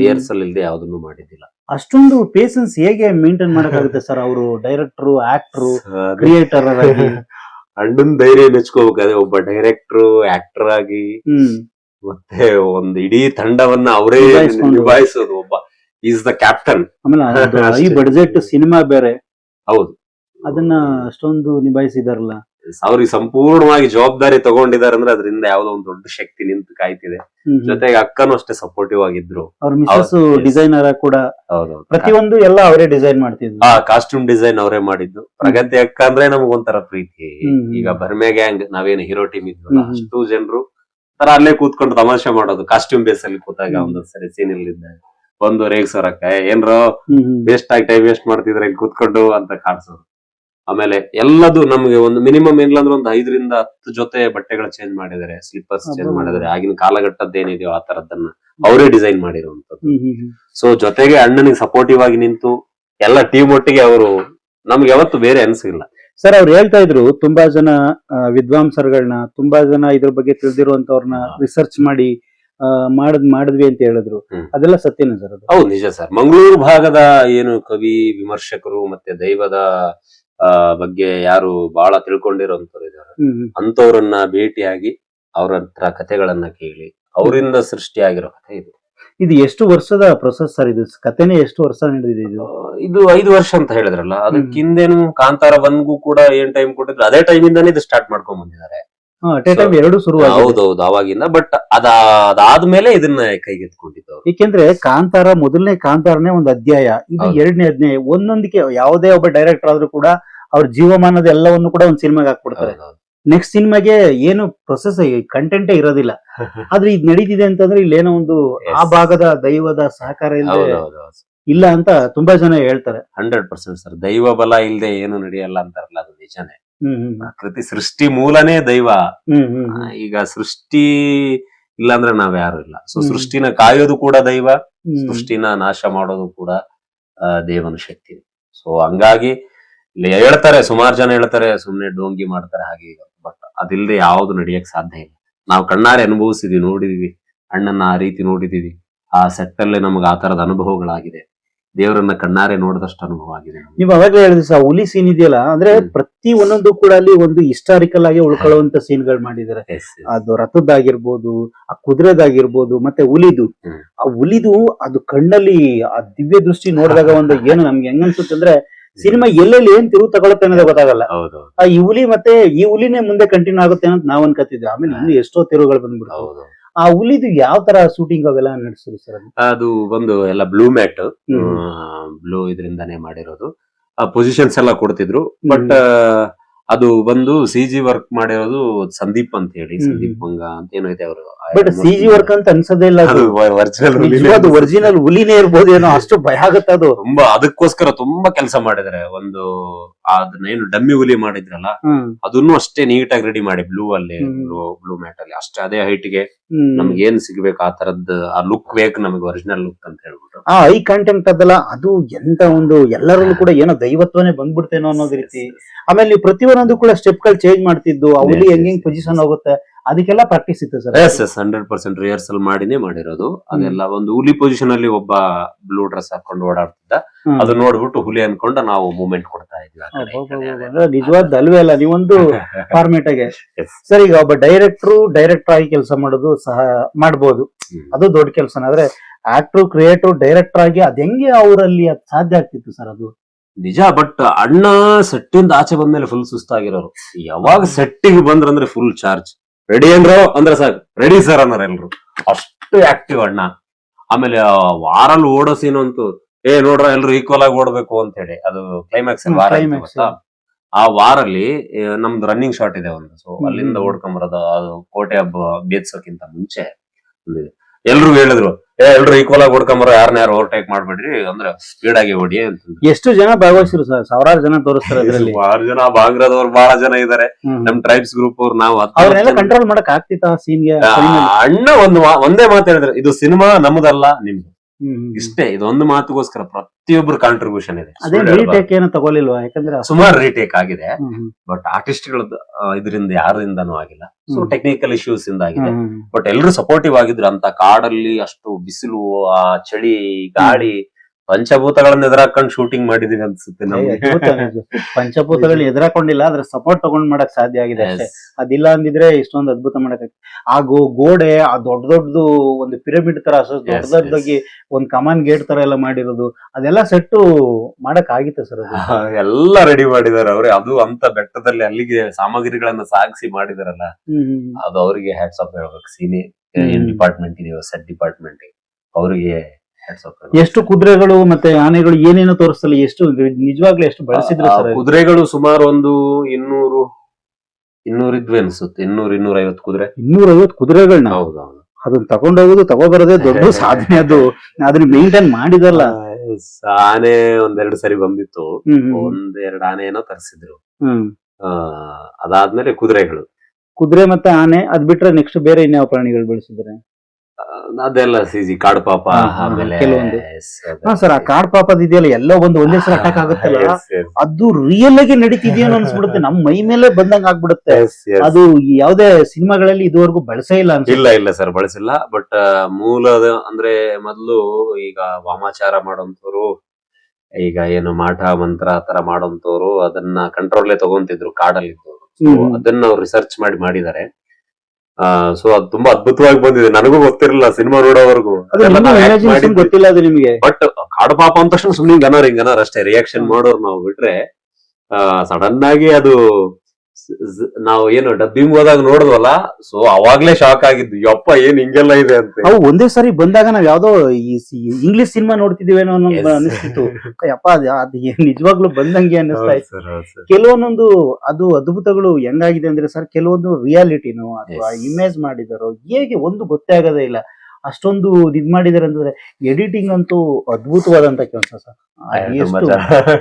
ರಿಹರ್ಸಲ್ ಇಲ್ದೆ ಯಾವ್ದನ್ನು ಮಾಡಿದ್ದಿಲ್ಲ. ಅಷ್ಟೊಂದು ಪೇಷನ್ಸ್ ಹೇಗೆ ಮೇಂಟೈನ್ ಮಾಡಕ್ಕಾಗುತ್ತೆ ಸರ್ ಅವರು? ಡೈರೆಕ್ಟರ್ ಆಕ್ಟರ್ ಕ್ರಿಯೇಟರ್ ಅಣ್ಣನ್ ಧೈರ್ಯ ನೆಚ್ಕೋಬೇಕಾದ್ರೆ ಒಬ್ಬ ಡೈರೆಕ್ಟರ್ ಆಕ್ಟರ್ ಆಗಿ ಮತ್ತೆ ಒಂದ್ ಇಡೀ ತಂಡವನ್ನ ಅವರೇ ನಿಭಾಯಿಸೋದು ಒಬ್ಬ. ಈಸ್ ದ ಕ್ಯಾಪ್ಟನ್ ಆಮೇಲೆ. ಬಡ್ಜೆಟ್ ಸಿನಿಮಾ ಬೇರೆ. ಹೌದು. ಅದನ್ನ ಅಷ್ಟೊಂದು ನಿಭಾಯಿಸಿದಾರಲ್ಲ. ಅವ್ರಿಗೆ ಸಂಪೂರ್ಣವಾಗಿ ಜವಾಬ್ದಾರಿ ತಗೊಂಡಿದ್ದಾರೆ ಅಂದ್ರೆ ಅದರಿಂದ ಯಾವ್ದೋ ಒಂದ್ ದೊಡ್ಡ ಶಕ್ತಿ ನಿಂತು ಕಾಯ್ತಿದೆ. ಜೊತೆಗೆ ಅಕ್ಕನೂ ಅಷ್ಟೇ ಸಪೋರ್ಟಿವ್ ಆಗಿದ್ರು ಅವ್ರ. ಡಿಸೈನರ್ ಕೂಡ ಪ್ರತಿಯೊಂದು ಎಲ್ಲ ಅವರೇ ಡಿಸೈನ್ ಮಾಡ್ತಿದ್ರು ಹಾ ಕಾಸ್ಟ್ಯೂಮ್ ಡಿಸೈನ್ ಅವರೇ ಮಾಡಿದ್ದು ಪ್ರಗತಿ ಅಕ್ಕ ಅಂದ್ರೆ ನಮಗೊಂಥರ ಪ್ರೀತಿ ಈಗ ಬರ್ಮೆ ಗ್ಯಾಂಗ್ ನಾವೇನು ಹೀರೋ ಟೀಮ್ ಇದ್ವಲ್ಲ. ಅಷ್ಟು ಜನರು ತರ ಅಲ್ಲೇ ಕೂತ್ಕೊಂಡು ತಮಾಷೆ ಮಾಡೋದು ಕಾಸ್ಟ್ಯೂಮ್ ಬೇಸ್ ಅಲ್ಲಿ ಕೂತಾಗ. ಒಂದೊಂದ್ ಸರಿ ಸೀನ್ ಇಲ್ಲಿದ್ದ ಒಂದು ರೇಗ್ಸೋರಕ್ಕ ಏನ್ರೋ. ವೇಸ್ಟ್ ಆಗಿ ಟೈಮ್ ವೇಸ್ಟ್ ಮಾಡ್ತಿದ್ರೆ ಇಲ್ಲಿ ಕೂತ್ಕೊಂಡು ಅಂತ ಕಾಣಿಸೋದು ಆಮೇಲೆ ಎಲ್ಲದು ನಮ್ಗೆ ಒಂದು ಮಿನಿಮಮ್ ಏನಿಲ್ಲ ಅಂದ್ರೆ ಒಂದು ಐದರಿಂದ ಹತ್ತು ಜೊತೆ ಬಟ್ಟೆಗಳು ಚೇಂಜ್ ಮಾಡಿದರೆ ಸ್ಲಿಪ್ಪರ್ಸ್ ಚೇಂಜ್ ಮಾಡಿದರೆ ಮಾಡಿದ್ದಾರೆ ಆಗಿನ ಕಾಲಘಟ್ಟದ ಏನಿದೆಯೋ ಆ ತರದನ್ನ ಅವರೇ ಡಿಸೈನ್ ಮಾಡಿರುವಂತದ್ದು. ಸೊ ಜೊತೆಗೆ ಅಣ್ಣನಿಗೆ ಸಪೋರ್ಟಿವ್ ಆಗಿ ನಿಂತು ಎಲ್ಲ ಟೀಮ್ ಒಟ್ಟಿಗೆ ಅವರು ನಮ್ಗೆ ಯಾವತ್ತು ಬೇರೆ ಅನ್ಸಿಲ್ಲ. ಸರ್ ಅವ್ರು ಹೇಳ್ತಾ ಇದ್ರು ತುಂಬಾ ಜನ ವಿದ್ವಾಂಸರುಗಳನ್ನ ತುಂಬಾ ಜನ ಇದ್ರ ಬಗ್ಗೆ ತಿಳಿದಿರುವಂತವ್ರನ್ನ ರಿಸರ್ಚ್ ಮಾಡಿ ಮಾಡದ್ ಮಾಡಿದ್ವಿ ಅಂತ ಹೇಳಿದ್ರು. ಅದೆಲ್ಲ ಸತ್ಯನ ಸರ್ ಅದು? ಹೌದು ನಿಜ ಸರ್ ಮಂಗಳೂರು ಭಾಗದ ಏನು ಕವಿ ವಿಮರ್ಶಕರು ಮತ್ತೆ ದೈವದ ಬಗ್ಗೆ ಯಾರು ಬಹಳ ತಿಳ್ಕೊಂಡಿರೋಂಥವ್ರು ಇದ್ದಾರೆ. ಅಂತವ್ರನ್ನ ಭೇಟಿಯಾಗಿ ಅವ್ರ ಹತ್ರ ಕಥೆಗಳನ್ನ ಕೇಳಿ ಅವರಿಂದ ಸೃಷ್ಟಿಯಾಗಿರೋ ಕಥೆ ಇದು. ಇದು ಎಷ್ಟು ವರ್ಷದ ಪ್ರೊಸೆಸ್ ಸರ್ ಇದು? ಕಥೆನೇ ಎಷ್ಟು ವರ್ಷ ನಡೆದಿದೆ ಇದು? ಇದು ಐದು ವರ್ಷ ಅಂತ ಹೇಳಿದ್ರಲ್ಲ ಅದಕ್ಕಿಂದೇನು ಕಾಂತಾರ ಬಂದ್ಗೂ ಕೂಡ ಏನ್ ಟೈಮ್ ಕೊಟ್ಟಿದ್ರು ಅದೇ ಟೈಮ್ ಇಂದಾನೇ ಇದು ಸ್ಟಾರ್ಟ್ ಮಾಡ್ಕೊಂಡ್ ಬಂದಿದ್ದಾರೆ. ಎರಡು ಶುರು ಹೌದೌದು ಅವಾಗಿಂದ ಬಟ್ ಅದ ಅದಾದ್ಮೇಲೆ ಇದನ್ನ ಕೈಗೆತ್ಕೊಂಡಿದ್ದು. ಏಕೆಂದ್ರೆ ಕಾಂತಾರ ಮೊದಲನೇ ಕಾಂತಾರನೇ ಒಂದು ಅಧ್ಯಾಯ ಇದು. ಎರಡನೇ ಅಧ್ಯಾಯ ಒಂದೊಂದಕ್ಕೆ ಯಾವುದೇ ಒಬ್ಬ ಡೈರೆಕ್ಟರ್ ಆದ್ರೂ ಕೂಡ ಅವ್ರ ಜೀವಮಾನದ ಎಲ್ಲವನ್ನು ಕೂಡ ಒಂದ್ ಸಿನಿಮಾಗೆ ಹಾಕ್ಬಿಡ್ತಾರೆ. ನೆಕ್ಸ್ಟ್ ಸಿನಿಮಾಗೆ ಏನು ಪ್ರೊಸೆಸ್ ಕಂಟೆಂಟೇ ಇರೋದಿಲ್ಲ. ಆದ್ರೆ ಇದು ನಡೀತಿದೆ ಅಂತಂದ್ರೆ ಇಲ್ಲಿ ಏನೋ ಒಂದು ಆ ಭಾಗದ ದೈವದ ಸಹಕಾರ ಇಲ್ಲದೆ ಇಲ್ಲ ಅಂತ ತುಂಬಾ ಜನ ಹೇಳ್ತಾರೆ. ಹಂಡ್ರೆಡ್ ಪರ್ಸೆಂಟ್ ಸರ್ ದೈವ ಬಲ ಇಲ್ಲದೆ ಏನು ನಡೆಯಲ್ಲ ಅಂತಾರಲ್ಲ ಅದು ನಿಜಾನೇ. ಪ್ರಕೃತಿ ಸೃಷ್ಟಿ ಮೂಲನೇ ದೈವ. ಈಗ ಸೃಷ್ಟಿ ಇಲ್ಲಾಂದ್ರೆ ನಾವ್ ಯಾರು ಇಲ್ಲ. ಸೊ ಸೃಷ್ಟಿನ ಕಾಯೋದು ಕೂಡ ದೈವ ಸೃಷ್ಟಿನ ನಾಶ ಮಾಡೋದು ಕೂಡ ದೇವನ ಶಕ್ತಿ. ಸೊ ಹಂಗಾಗಿ ಇಲ್ಲಿ ಹೇಳ್ತಾರೆ ಸುಮಾರು ಜನ ಹೇಳ್ತಾರೆ ಸುಮ್ನೆ ಡೋಂಗಿ ಮಾಡ್ತಾರೆ ಹಾಗೆ ಬಟ್ ಅದಿಲ್ಲದೆ ಯಾವ್ದು ನಡೆಯಕ್ ಸಾಧ್ಯ ಇಲ್ಲ. ನಾವು ಕಣ್ಣಾರೆ ಅನುಭವಿಸಿದೀವಿ ನೋಡಿದೀವಿ. ಅಣ್ಣನ ಆ ರೀತಿ ನೋಡಿದೀವಿ. ಆ ಸೆಟ್ಟಲ್ಲೇ ನಮ್ಗೆ ಆ ತರದ ಅನುಭವಗಳಾಗಿದೆ. ದೇವರನ್ನ ಕಣ್ಣಾರೆ ನೋಡಿದಷ್ಟು ಅನುಭವ ಆಗಿದೆ ನೀವು ಅವಾಗ ಅವಾಗ್ಲೇ ಹೇಳಿದ್ರಿ ಸರ್ ಹುಲಿ ಸೀನ್ ಇದೆಯಲ್ಲ ಅಂದ್ರೆ ಹ್ಮ್. ಪ್ರತಿ ಒಂದೊಂದು ಕೂಡ ಅಲ್ಲಿ ಒಂದು ಹಿಸ್ಟಾರಿಕಲ್ ಆಗಿ ಉಳ್ಕೊಳ್ಳುವಂತ ಸೀನ್ಗಳು ಮಾಡಿದ್ದಾರೆ Yes, yes. ಅದು ರಥದ್ದಾಗಿರ್ಬೋದು ಆ ಕುದುರೆದಾಗಿರ್ಬೋದು ಮತ್ತೆ ಹುಲಿದು. ಹ್ಮ್. ಆ ಹುಲಿದು ಅದು ಕಣ್ಣಲ್ಲಿ ಆ ದಿವ್ಯ ದೃಷ್ಟಿ ನೋಡಿದಾಗ ಒಂದು ಏನು ನಮ್ಗೆ ಹೆಂಗ್ ಅನ್ಸುತ್ತೆ ಅಂದ್ರೆ ಸಿನಿಮಾ ಎಲ್ಲೆಲ್ಲಿ ಏನ್ ತಿರುವು ತಗೊಳತ್ತೆ ಅನ್ನೋದೇ ಗೊತ್ತಾಗಲ್ಲ. ಹೌದು ಆ ಈ ಹುಲಿ ಮತ್ತೆ ಈ ಹುಲಿನೇ ಮುಂದೆ ಕಂಟಿನ್ಯೂ ಆಗುತ್ತೆ ಅಂತ ನಾವ್ ಅನ್ಕೋತಿದ್ವಿ ಆಮೇಲೆ ಇನ್ನು ಎಷ್ಟೋ ತಿರುವುಗಳು ಬಂದ್ಬಿಡ್ತಾವೆ ಹೌದು ಆ ಹುಲಿದು ಯಾವ ತರ ಶೂಟಿಂಗ್ ಅವೆಲ್ಲ ನಡೆಸಿದ್ರು ಸರ್ ಅದು? ಬಂದು ಒಂದು ಎಲ್ಲ ಬ್ಲೂ ಮ್ಯಾಟ್. ಬ್ಲೂ ಇದರಿಂದಾನೇ ಮಾಡಿರೋದು. ಆ ಪೊಸಿಷನ್ಸ್ ಎಲ್ಲ ಕೊಡ್ತಿದ್ರು. ಬಟ್ ಅದು ಬಂದು ಸಿ ಜಿ ವರ್ಕ್ ಮಾಡಿರೋದು ಸಂದೀಪ್ ಅಂತ ಹೇಳಿ. ಸಂದೀಪ್ ಮಂಗ ಅಂತ ಏನೋ ಇದೆ ಅವರು. ಬಟ್ ಸಿ ಜಿ ವರ್ಕ್ ಅಂತ ಅನ್ಸೋದೇ ಇಲ್ಲ ಅದು. ಒರಿಜಿನಲ್ ಹುಲಿನೇ ಒರಿಜಿನಲ್ ಹುಲಿನೇ ಇರ್ಬೋದೇನೋ ಅಷ್ಟು ಭಯ ಆಗುತ್ತೆ ಅದು. ತುಂಬಾ ಅದಕ್ಕೋಸ್ಕರ ತುಂಬಾ ಕೆಲಸ ಮಾಡಿದ್ರೆ. ಒಂದು ಅದನ್ನೇನು ಡಮ್ಮಿ ಹುಲಿ ಮಾಡಿದ್ರಲ್ಲ ಅದನ್ನು ಅಷ್ಟೇ ನೀಟಾಗಿ ರೆಡಿ ಮಾಡಿ ಬ್ಲೂ ಅಲ್ಲಿ ಬ್ಲೂ ಬ್ಲೂ ಮ್ಯಾಟ್ ಅಲ್ಲಿ. ಅಷ್ಟೇ ಅದೇ ಹೈಟ್ಗೆ. ನಮ್ಗೆ ಏನ್ ಸಿಗ್ಬೇಕು ಆ ತರದ್ ಆ ಲುಕ್ ಬೇಕು ನಮಗೆ ಒರಿಜಿನಲ್ ಲುಕ್ ಅಂತ ಹೇಳ್ಬಿಟ್ಟು. ಆ ಐ ಕಾಂಟೆಂಟ್ ಅದಲ್ಲ ಅದು ಎಂತ ಒಂದು ಎಲ್ಲರಲ್ಲೂ ಕೂಡ ಏನೋ ದೈವತ್ವನೇ ಬಂದ್ಬಿಡ್ತೇನೋ ಅನ್ನೋದ್ ರೀತಿ. ಆಮೇಲೆ ನೀವು ಪ್ರತಿಯೊಂದು ಕೂಡ ಸ್ಟೆಪ್ಗಳು ಚೇಂಜ್ ಮಾಡ್ತಿದ್ದು ಅವ್ರಿಗೆ ಹೆಂಗ್ ಹೆಂಗ್ ಪೊಸಿಷನ್ ಹೋಗುತ್ತೆ ಅದಕ್ಕೆಲ್ಲ ಪ್ರಾಕ್ಟೀಸ್ ಇತ್ತು sir yes yes hundred percent rehearsal ಮಾಡಿನೇ ಮಾಡಿರೋದು. ಅದೆಲ್ಲ ಒಂದು ಹುಲಿ ಪೊಸಿಷನ್ ಅಲ್ಲಿ ಒಬ್ಬ ಬ್ಲೂ ಡ್ರೆಸ್ ಹಾಕೊಂಡು ಓಡಾಡ್ತಿದ್ದ. ಅದು ನೋಡ್ಬಿಟ್ಟು ಹುಲಿ ಅನ್ಕೊಂಡು ನಾವು ಮೂವ್ಮೆಂಟ್ ಕೊಡ್ತಾ ಇದ್ವಿ ನಿಜವಾದ ಅಲ್ವೇ ಅಲ್ಲ ನೀವೊಂದು ಫಾರ್ಮೇಟ್ ಆಗಿ. ಸರ್ ಈಗ ಒಬ್ಬ ಡೈರೆಕ್ಟ್ರು ಡೈರೆಕ್ಟರ್ ಆಗಿ ಕೆಲಸ ಮಾಡೋದು ಸಹ ಮಾಡ್ಬೋದು. ಅದು ದೊಡ್ಡ ಕೆಲಸ ಆದ್ರೆ ಆಕ್ಟರ್ ಕ್ರಿಯೇಟರ್ ಡೈರೆಕ್ಟರ್ ಆಗಿ ಅದ್ ಹೆಂಗೆ ಅವರಲ್ಲಿ ಅದ್ ಸಾಧ್ಯ ಆಗ್ತಿತ್ತು ಸರ್ ಅದು? ನಿಜ ಬಟ್ ಅಣ್ಣ ಸೆಟ್ಟಿಂದ ಆಚೆ ಬಂದ್ಮೇಲೆ ಫುಲ್ ಸುಸ್ತಾಗಿರೋರು. ಯಾವಾಗ ಸೆಟ್ಟಿಗೆ ಬಂದ್ರಂದ್ರೆ ಫುಲ್ ಚಾರ್ಜ್ ರೆಡಿ ಅಂದ್ರು ಅಂದ್ರೆ ಸರ್ ರೆಡಿ ಸರ್ ಅನ್ನೋರು ಎಲ್ರು ಅಷ್ಟು ಆಕ್ಟಿವ್ ಅಣ್ಣ ಆಮೇಲೆ ವಾರಲ್ಲಿ ಓಡೋ ಸೀನ್ ಅಂತೂ ಏ ನೋಡ್ರ ಎಲ್ರು ಈಕ್ವಲ್ ಆಗಿ ಓಡಬೇಕು ಅಂತ ಹೇಳಿ ಅದು ಕ್ಲೈಮ್ಯಾಕ್ಸ್ ವಾರ? ಆ ವಾರಲ್ಲಿ ನಮ್ದು ರನ್ನಿಂಗ್ ಶಾಟ್ ಇದೆ ಒಂದು ಸೊ ಅಲ್ಲಿಂದ. ಓಡ್ಕೊಂಬರೋದು ಅದು ಕೋಟೆ ಹಬ್ಬ ಬೇತ್ಸೋಕ್ಕಿಂತ ಮುಂಚೆ. ಎಲ್ರು ಹೇಳಿದ್ರು ಎಲ್ರು ಈಕ್ವಲ್ ಆಗಿ ಹೊಡ್ಕೊಂಬರ ಯಾರನ್ನ ಯಾರು ಓವರ್ಟೇಕ್ ಮಾಡ್ಬೇಡ್ರಿ ಅಂದ್ರೆ ಸ್ಪೀಡ್ ಆಗಿ ಓಡಿ ಅಂತ ಎಷ್ಟು ಜನ ಭಾಗವಹಿಸಿರು ಸರ್? ಸಾವಿರಾರು ಜನ ತೋರಿಸ್ತಾರೆ ಅದರಲ್ಲಿ. ಸುಮಾರು ಜನ ಬಾಂಗ್ರಾದವ್ರು ಬಹಳ ಜನ ಇದಾರೆ. ನಮ್ ಟ್ರೈಬ್ಸ್ ಗ್ರೂಪ್ ಅವ್ರು ನಾವು ಅವ್ರನ್ನೆಲ್ಲ ಕಂಟ್ರೋಲ್ ಮಾಡಕ್ ಆಗ್ತಿತ್ತ ಸೀನ್ಗೆ ಅಣ್ಣ ಒಂದ್ ಒಂದೇ ಮಾತು ಹೇಳಿದ್ರೆ ಇದು ಸಿನಿಮಾ ನಮ್ದಲ್ಲ ನಿಮ್ದು. ಇಷ್ಟೇ ಇದೊಂದು ಮಾತುಗೋಸ್ಕರ ಪ್ರತಿಯೊಬ್ಬರ ಕಾಂಟ್ರಿಬ್ಯೂಷನ್ ಇದೆ. ಅದೇ ರೀಟೇಕ್ ಏನು ತಗೊಲಿಲ್ವಾ ಯಾಕಂದ್ರೆ ಸುಮಾರು ರೀಟೇಕ್ ಆಗಿದೆ. ಬಟ್ ಆರ್ಟಿಸ್ಟ್ ಇದರಿಂದ ಯಾರಿಂದನೂ ಆಗಿಲ್ಲ. ಸೊ ಟೆಕ್ನಿಕಲ್ ಇಶ್ಯೂಸ್ ಇಂದ ಆಗಿದೆ. ಬಟ್ ಎಲ್ರು ಸಪೋರ್ಟಿವ್ ಆಗಿದ್ರು ಅಂತ ಕಾಡಲ್ಲಿ ಅಷ್ಟು ಬಿಸಿಲು ಆ ಚಳಿ ಗಾಳಿ ಪಂಚಭೂತಗಳನ್ನ ಎದುರಾಕೊಂಡು ಶೂಟಿಂಗ್ ಮಾಡಿದೀವಿ ಅನ್ಸುತ್ತೆ ಪಂಚಭೂತಗಳು ನಮ್ಗೆ. ಎದುರಾಕೊಂಡಿಲ್ಲ ಆದ್ರೆ ಸಪೋರ್ಟ್ ತಗೊಂಡ್ ಮಾಡಕ್ ಸಾಧ್ಯ ಆಗಿದೆ ಅಷ್ಟೇ. ಅದಿಲ್ಲ ಅಂದಿದ್ರೆ ಇಷ್ಟೊಂದು ಅದ್ಭುತ ಮಾಡಕ್. ಆ ಗೋ ಗೋಡೆ ಆ ದೊಡ್ಡ ದೊಡ್ಡದು ಒಂದು ಪಿರಮಿಡ್ ತರ ಅಷ್ಟು ದೊಡ್ಡ ದೊಡ್ಡದಾಗಿ ಒಂದ್ ಕಮಾನ್ ಗೇಟ್ ತರ ಎಲ್ಲ ಮಾಡಿರೋದು ಅದೆಲ್ಲ ಸೆಟ್ಟು ಮಾಡಕ್ ಆಗಿತ್ತು ಸರ್ ಎಲ್ಲ ರೆಡಿ ಮಾಡಿದಾರೆ ಅವ್ರೆ. ಅದು ಅಂತ ಬೆಟ್ಟದಲ್ಲಿ ಅಲ್ಲಿಗೆ ಸಾಮಗ್ರಿಗಳನ್ನ ಸಾಗಿಸಿ ಮಾಡಿದಾರಲ್ಲ. ಅದು ಅವರಿಗೆ ಹ್ಯಾಟ್ಸ್ ಆಫ್ ಹೇಳ್ಬೇಕು. ಸೀನಿ ಏನ್ ಡಿಪಾರ್ಟ್ಮೆಂಟ್ ಇದೆಯೋ ಸೆಟ್ ಡಿಪಾರ್ಟ್ಮೆಂಟ್ ಅವರಿಗೆ ಎಷ್ಟು ಕುದುರೆಗಳು ಮತ್ತೆ ಆನೆಗಳು ಏನೇನೋ ತೋರಿಸಲ್ಲ ಎಷ್ಟು ನಿಜವಾಗ್ಲೂ ಎಷ್ಟು ಬಳಸಿದ್ರು ಸರ್ ಕುದುರೆಗಳು ಸುಮಾರು ಒಂದು ಇನ್ನೂರು ಇನ್ನೂರ ಇದ್ವಿ ಅನ್ಸುತ್ತೆ. ಇನ್ನೂರು ಇನ್ನೂರ ಐವತ್ತು ಕುದುರೆ. ಇನ್ನೂರ ಐವತ್ತು ಕುದುರೆಗಳನ್ನ ಹೌದೌದು. ಅದನ್ನ ತಗೊಂಡೋಗೋದು ತಗೋಬರೋದೇ ದೊಡ್ಡ ಸಾಧನೆ ಅದು. ಅದನ್ನ ಮೇಂಟೈನ್ ಮಾಡಿದಲ್ಲ. ಆನೆ ಒಂದೆರಡು ಸರಿ ಬಂದಿತ್ತು. ಒಂದೆರಡು ಆನೆ ಏನೋ ತರಿಸಿದ್ರು ಅದಾದ್ಮೇಲೆ ಕುದುರೆಗಳು. ಕುದುರೆ ಮತ್ತೆ ಆನೆ ಅದ್ ಬಿಟ್ರೆ ನೆಕ್ಸ್ಟ್ ಬೇರೆ ಇನ್ಯಾವ ಪ್ರಾಣಿಗಳು ಬೆಳೆಸಿದ್ರೆ? ಅದೆಲ್ಲ ಸಿಜಿ ಕಾಡು ಪಾಪ ಆಮೇಲೆ ಕೆಲವೊಂದು. ಹಾ ಸರ್ ಆ ಕಾಡ್ ಪಾಪದ ಇದೆಯಲ್ಲ ಎಲ್ಲೋ ಒಂದು ಒಂದೇ ಸಲ ಅಟ್ಯಾಕ್ ಆಗುತ್ತಲ್ಲ? yes, ಅದು ರಿಯಲ್ ಆಗಿ ನಡೀತಿದೆಯೋ ಅನ್ಸ್ಬಿಡುತ್ತೆ. ನಮ್ ಮೈ ಮೇಲೆ ಬಂದಂಗ ಆಗ್ಬಿಡುತ್ತೆ. ಅದು ಯಾವ್ದೇ ಸಿನಿಮಾಗಳಲ್ಲಿ ಇದುವರೆಗೂ ಬಳಸೇ ಇಲ್ಲ ಅನ್ಸುತ್ತೆ. ಇಲ್ಲ ಇಲ್ಲ ಸರ್ ಬಳಸಿಲ್ಲ. ಬಟ್ ಮೂಲದ ಅಂದ್ರೆ ಮೊದಲು ಈಗ ವಾಮಾಚಾರ ಮಾಡೋಂಥವ್ರು ಈಗ ಏನು ಮಾಟ ಮಂತ್ರ ಆ ತರ ಮಾಡೋಂಥವ್ರು ಅದನ್ನ ಕಂಟ್ರೋಲ್ ತಗೊಂತಿದ್ರು ಕಾಡಲ್ಲಿ ಇದ್ದವ್ರು So, ಹ್ಮ್. ಅದನ್ನ ಅವ್ರು ರಿಸರ್ಚ್ ಮಾಡಿ ಮಾಡಿದ್ದಾರೆ. ಸೊ ಅದು ತುಂಬಾ ಅದ್ಭುತವಾಗಿ ಬಂದಿದೆ. ನನಗೂ ಗೊತ್ತಿರಲಿಲ್ಲ ಸಿನಿಮಾ ನೋಡೋವರೆಗೂ. ಗೊತ್ತಿಲ್ಲ ಅದು ನಿಮಗೆ. ಬಟ್ ಕಾಡು ಪಾಪ ಅಂತ ತಕ್ಷಣ ಸುಮ್ನೆ ಗನರ್ ಹಿಂಗನರ್ ಅಷ್ಟೇ. ರಿಯಾಕ್ಷನ್ ಮಾಡೋರು ನಾವು ಬಿಟ್ರೆ ಸಡನ್ ಆಗಿ ಅದು ನಾವು ಏನು ಡಬ್ಬಿಂಗ್ ಹೋದಾಗ ನೋಡಿದ್ವಲ್ಲ ಸೊ ಅವಾಗ್ಲೇ ಶಾಕ್ ಆಗಿದ್ದು ಯಪ್ಪ ಏನ್ ಹಿಂಗೆಲ್ಲ ಇದೆ ಅಂತ. ಅವು ಒಂದೇ ಸಾರಿ ಬಂದಾಗ ನಾವ್ ಯಾವ್ದೋ ಈ ಇಂಗ್ಲಿಷ್ ಸಿನಿಮಾ ನೋಡ್ತಿದೀವೇನೋ ಅನ್ನೋ. ಅನಿಸ್ತಿತ್ತು. ಯಪ್ಪ ಅದ್ ಏನ್ ನಿಜವಾಗ್ಲೂ ಬಂದಂಗೆ ಅನ್ನಿಸ್ತಾ ಇತ್ತು. ಕೆಲವೊಂದೊಂದು ಅದು ಅದ್ಭುತಗಳು ಹೆಂಗಾಗಿದೆ ಅಂದ್ರೆ ಸರ್ ಕೆಲವೊಂದು ರಿಯಾಲಿಟಿನೋ ಅಥವಾ ಇಮೇಜ್ ಮಾಡಿದಾರೋ ಹೇಗೆ ಒಂದು ಗೊತ್ತೇ ಆಗೋದೇ ಇಲ್ಲ. ಅಷ್ಟೊಂದು ಇದ್ ಮಾಡಿದಾರೆ ಅಂತಂದ್ರೆ ಎಡಿಟಿಂಗ್ ಅಂತೂ ಅದ್ಭುತವಾದಂತ ಕೆಲಸ ಸರ್. ಎಷ್ಟು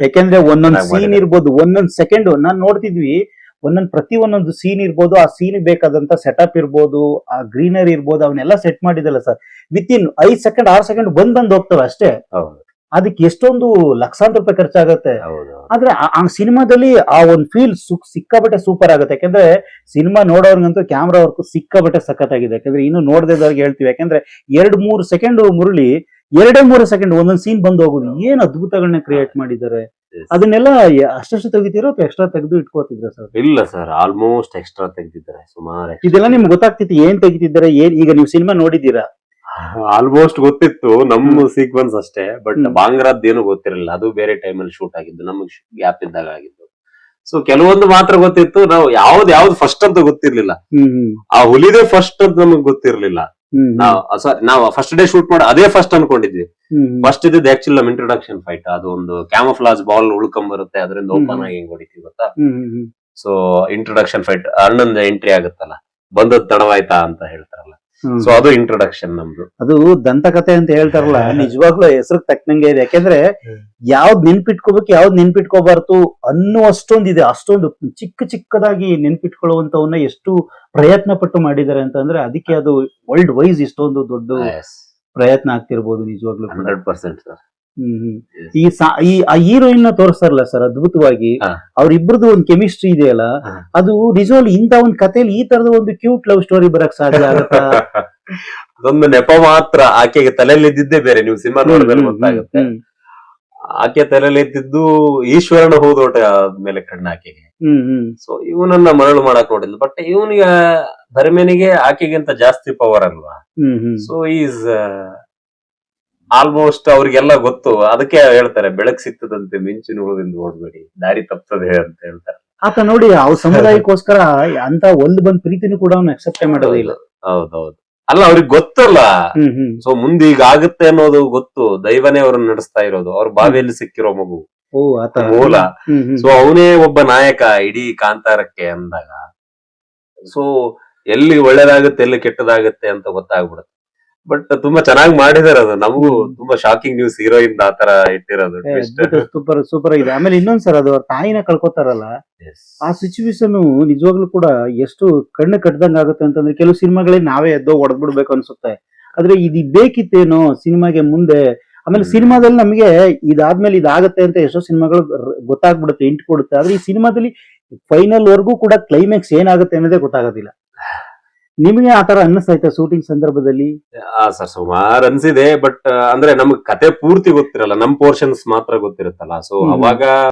ಯಾಕೆಂದ್ರೆ ಒಂದೊಂದ್ ಸೀನ್. ಇರ್ಬೋದು ಒಂದೊಂದ್ ಸೆಕೆಂಡ್ ನಾನ್ ನೋಡ್ತಿದ್ವಿ. ಒಂದೊಂದ್ ಪ್ರತಿ ಒಂದೊಂದು ಸೀನ್ ಇರ್ಬೋದು ಆ ಸೀನ್ ಬೇಕಾದಂತ ಸೆಟಪ್ ಇರ್ಬೋದು ಆ ಗ್ರೀನರಿ ಇರ್ಬೋದು ಅವನ್ನೆಲ್ಲ ಸೆಟ್ ಮಾಡಿದಲ್ಲ ಸರ್ ವಿತ್ ಇನ್ ಐದ್ ಸೆಕೆಂಡ್ ಆರ್ ಸೆಕೆಂಡ್ ಬಂದ್ ಬಂದ್ ಹೋಗ್ತವೆ ಅಷ್ಟೇ. ಹೌದು. ಅದಕ್ಕೆ ಎಷ್ಟೊಂದು ಲಕ್ಷಾಂತರ ರೂಪಾಯಿ ಖರ್ಚಾಗುತ್ತೆ. ಹೌದು ಆದ್ರೆ ಆ- ಸಿನಿಮಾದಲ್ಲಿ ಆ ಒಂದ್ ಫೀಲ್ ಸಿಕ್ಕಾಬಟ್ಟೆ ಸೂಪರ್ ಆಗುತ್ತೆ. ಯಾಕಂದ್ರೆ ಸಿನಿಮಾ ನೋಡೋರ್ಗಂತೂ ಕ್ಯಾಮ್ರಾ ವರ್ಕ್ ಸಿಕ್ಕಾಬಟ್ಟೆ ಸಖತ್ತಾಗಿದೆ. ಯಾಕಂದ್ರೆ ಇನ್ನು ನೋಡದೇದವ್ರಿಗೆ ಹೇಳ್ತೀವಿ. ಯಾಕಂದ್ರೆ ಎರಡ್ ಮೂರು ಸೆಕೆಂಡ್ ಮುರುಳಿ ಎರಡೇ ಮೂರು ಸೆಕೆಂಡ್ ಒಂದೊಂದು ಸೀನ್ ಬಂದು ಹೋಗುದು. ಏನ್ ಅದ್ಭುತಗಳನ್ನ ಕ್ರಿಯೇಟ್ ಮಾಡಿದ್ದಾರೆ. ಅದನ್ನೆಲ್ಲ ಅಷ್ಟಷ್ಟು ತೆಗಿತೀರೋ ಅಥವಾ ಎಕ್ಸ್ಟ್ರಾ ತೆಗೆದು ಇಟ್ಕೋತಿದ್ರ ಸರ್ ಇಲ್ಲ ಸರ್ ಆಲ್ಮೋಸ್ಟ್ ಎಕ್ಸ್ಟ್ರಾ ತೆಗ್ದಿದ್ದಾರೆ ಸುಮಾರು ಇದೆಲ್ಲ ನಿಮ್ಗೆ ಗೊತ್ತಾಗ್ತಿತ್ತು ಏನ್ ತೆಗಿತಿದ್ದಾರೆ ಏನ್ ಈಗ ನೀವು ಸಿನಿಮಾ ನೋಡಿದ್ದೀರಾ? ಆಲ್ಮೋಸ್ಟ್ ಗೊತ್ತಿತ್ತು ನಮ್ಮ ಸೀಕ್ವೆನ್ಸ್ ಅಷ್ಟೇ ಬಟ್ ಬಾಂಗ್ರದ್ ಏನು ಗೊತ್ತಿರಲಿಲ್ಲ ಅದು ಬೇರೆ ಟೈಮ್ ಅಲ್ಲಿ ಶೂಟ್ ಆಗಿದ್ದು ನಮಗೆ ಗ್ಯಾಪ್ ಇದ್ದಾಗ ಆಗಿದ್ದು. ಸೊ ಕೆಲವೊಂದು ಮಾತ್ರ ಗೊತ್ತಿತ್ತು ನಾವು ಯಾವ್ದು ಯಾವ್ದು ಫಸ್ಟ್ ಅಂತ ಗೊತ್ತಿರ್ಲಿಲ್ಲ. ಆ ಹುಲಿದೇ ಫಸ್ಟ್ ಅಂತ ನಮಗ್ ಗೊತ್ತಿರ್ಲಿಲ್ಲ. ಸಾರಿ ನಾವು ಫಸ್ಟ್ ಡೇ ಶೂಟ್ ಮಾಡಿ ಅದೇ ಫಸ್ಟ್ ಅನ್ಕೊಂಡಿದ್ವಿ. ಫಸ್ಟ್ ಇದ್ದಿದ್ದು ಆಕ್ಚುಲಿ ನಮ್ ಇಂಟ್ರೊಡಕ್ಷನ್ ಫೈಟ್ ಅದು ಒಂದು ಕ್ಯಾಮಫ್ಲಾಜ್ ಬಾಲ್ ಉಳ್ಕೊಂಡ್ ಬರುತ್ತೆ ಅದರಿಂದ ಓಪನ್ ಆಗಿ ಹೆಂಗ್ ಹೊಡಿತೀವಿ ಗೊತ್ತಾ? ಸೊ ಇಂಟ್ರೊಡಕ್ಷನ್ ಫೈಟ್ ಅಣ್ಣಂದ ಎಂಟ್ರಿ ಆಗುತ್ತಲ್ಲ? ಬಂದದ್ ತಡವಾಯ್ತಾ ಅಂತ ಹೇಳ್ತಾರಲ್ಲ. ಸೊ ಅದು ಇಂಟ್ರೊಡಕ್ಷನ್ ನಮ್ದು. ಅದು ದಂತಕಥೆ ಅಂತ ಹೇಳ್ತಾರಲ್ಲ ನಿಜವಾಗ್ಲೂ ಹೆಸರು ತಕ್ಕನಂಗೆ ಇದೆ. ಯಾಕೆಂದ್ರೆ ಯಾವ್ದು ನೆನ್ಪಿಟ್ಕೋಬೇಕು ಯಾವ್ದ್ ನೆನ್ಪಿಟ್ಕೋಬಾರ್ದು ಅನ್ನೋ ಅಷ್ಟೊಂದಿದೆ ಅಷ್ಟೊಂದು ಚಿಕ್ಕ ಚಿಕ್ಕದಾಗಿ ನೆನ್ಪಿಟ್ಕೊಳ್ಳುವಂತವನ್ನ ಎಷ್ಟು ಪ್ರಯತ್ನ ಪಟ್ಟು ಮಾಡಿದ್ದಾರೆ ಅಂತಂದ್ರೆ ಅದಕ್ಕೆ ಅದು ವರ್ಲ್ಡ್ ವೈಸ್ ಇಷ್ಟೊಂದು ದೊಡ್ಡ ಪ್ರಯತ್ನ ಆಗ್ತಿರ್ಬೋದು ನಿಜವಾಗ್ಲೂ. Hundred percent sir. ಈ ಸಾ- ಈ ಆ ಹೀರೋಯಿನ್ ತೋರಿಸ್ತಾರಲ್ಲ ಸರ್ ಅದ್ಭುತವಾಗಿ. ಅವ್ರಿಬ್ರದ್ದು ಒಂದು ಕೆಮಿಸ್ಟ್ರಿ ಇದೆಯಲ್ಲ. ಅದು ನಿಜವಾಗ್ಲು ಇಂತ ಒಂದು ಕಥೆಯಲ್ಲಿ ಈ ತರದ ಒಂದು ಕ್ಯೂಟ್ ಲವ್ ಸ್ಟೋರಿ ಬರಕ್ ಸಾಧ್ಯ ಆಗುತ್ತಾ? ಅದೊಂದು ನೆಪ ಮಾತ್ರ. ಆಕೆಗೆ ತಲೆಯಲ್ಲಿ ಇದ್ದಿದ್ದೇ ಬೇರೆ. ನೀವು ಸಿನಿಮಾ ನೋಡಿದ್ರೆ ಗೊತ್ತಾಗುತ್ತೆ. ಆಕೆ ತಲೆಯಲ್ಲಿ ಇದ್ದಿದ್ದು ಈಶ್ವರನ ಹೋದೋಟ ಆದ್ಮೇಲೆ ಕಣ್ಣ ಆಕೆಗೆ. ಸೊ ಇವನನ್ನ ಮರಳು ಮಾಡಕ್ ನೋಡಿಲ್ಲ. ಬಟ್ ಇವನಿಗೆ ಧರ್ಮೇನಿಗೆ ಆಕೆಗಿಂತ ಜಾಸ್ತಿ ಪವರ್ ಅಲ್ವಾ? ಸೊ ಈಸ್ ಆಲ್ಮೋಸ್ಟ್ ಅವ್ರಿಗೆಲ್ಲ ಗೊತ್ತು. ಅದಕ್ಕೆ ಹೇಳ್ತಾರೆ ಬೆಳಕ್ ಸಿಕ್ತದಂತೆ ಮಿಂಚಿನ ಉಳಿದಿಂದ ಓಡ್ಬೇಡಿ. ದಾರಿ ತಪ್ಪದೆ ಅಂತ ಹೇಳ್ತಾರೆ. ಆತ ನೋಡಿ ಅವ್ ಸಮುದಾಯಕ್ಕೋಸ್ಕರ ಅಂತ ಒಂದ್ ಬಂದ್ ಪ್ರೀತಿನೂ ಕೂಡ ಅವ್ನು ಅಕ್ಸೆಪ್ಟ್ ಮಾಡೋದಿಲ್ಲ ಹೌದೌದು. ಅಲ್ಲ ಅವ್ರಿಗೆ ಗೊತ್ತಲ್ಲ? ಸೊ ಮುಂದೆ ಈಗ ಆಗುತ್ತೆ ಅನ್ನೋದು ಗೊತ್ತು. ದೈವನೇ ಅವ್ರನ್ನ ನಡೆಸ್ತಾ ಇರೋದು. ಅವ್ರ ಬಾವಿಯಲ್ಲಿ ಸಿಕ್ಕಿರೋ ಮಗು. ಓ ಆತ. ಮೂಲ. ಸೊ ಅವನೇ ಒಬ್ಬ ನಾಯಕ ಇಡೀ ಕಾಂತಾರಕ್ಕೆ ಅಂದಾಗ. ಸೊ ಎಲ್ಲಿ ಒಳ್ಳೇದಾಗುತ್ತೆ ಎಲ್ಲಿ ಕೆಟ್ಟದಾಗುತ್ತೆ ಅಂತ ಗೊತ್ತಾಗ್ಬಿಡುತ್ತೆ. ಬಟ್ ತುಂಬಾ ಚೆನ್ನಾಗಿ ಮಾಡಿದಾರೆ ಅದು. ನಮಗೂ ತುಂಬಾ ಶಾಕಿಂಗ್ ನ್ಯೂಸ್ ಹೀರೋಯಿನ್ ಆತರ ಇಟ್ಟಿರೋದು twist. ಸೂಪರ್ ಸೂಪರ್ ಇದೆ. ಆಮೇಲೆ ಇನ್ನೊಂದ್ ಸರ್ ಅದು ಅವ್ರ ತಾಯಿನ ಕಳ್ಕೊತಾರಲ್ಲ? ಆ ಸಿಚುವೇಶನ್ ನಿಜವಾಗ್ಲೂ ಕೂಡ ಎಷ್ಟು ಕಣ್ಣು ಕಟ್ಟದಂಗ ಆಗುತ್ತೆ ಅಂತಂದ್ರೆ ಕೆಲವು ಸಿನಿಮಾಗಳೇ ನಾವೇ ಎದ್ದೋ ಹೊಡೆದ್ಬಿಡ್ಬೇಕು ಅನ್ಸುತ್ತೆ. ಆದ್ರೆ ಇದು ಬೇಕಿತ್ತೇನೋ ಸಿನಿಮಾಗೆ ಮುಂದೆ? ಆಮೇಲೆ ಸಿನಿಮಾದಲ್ಲಿ ನಮಗೆ ಇದಾದ್ಮೇಲೆ ಇದಾಗತ್ತೆ ಅಂತ ಎಷ್ಟೋ ಸಿನಿಮಾಗಳು ಗೊತ್ತಾಗ್ಬಿಡುತ್ತೆ ಇಂಟ್ ಕೊಡುತ್ತೆ. ಆದ್ರೆ ಈ ಸಿನಿಮಾದಲ್ಲಿ ಫೈನಲ್ ವರ್ಗೂ ಕೂಡ ಕ್ಲೈಮ್ಯಾಕ್ಸ್ ಏನಾಗುತ್ತೆ ಅನ್ನೋದೇ ಗೊತ್ತಾಗೋದಿಲ್ಲ. ನಿಮಗೆ ಆತರ ಅನ್ನಿಸ್ತಾ ಶೂಟಿಂಗ್ ಸಂದರ್ಭದಲ್ಲಿ? ಆ ಸರ್ ಸುಮಾರು ಅನ್ಸಿದೆ ಬಟ್ ಅಂದ್ರೆ ನಮ್ಗ್ ಕತೆ ಪೂರ್ತಿ ಗೊತ್ತಿರಲ್ಲ ನಮ್ ಪೋರ್ಷನ್ಸ್ ಮಾತ್ರ ಗೊತ್ತಿರುತ್ತಲ್ಲ ಸೊ ಅವಾಗ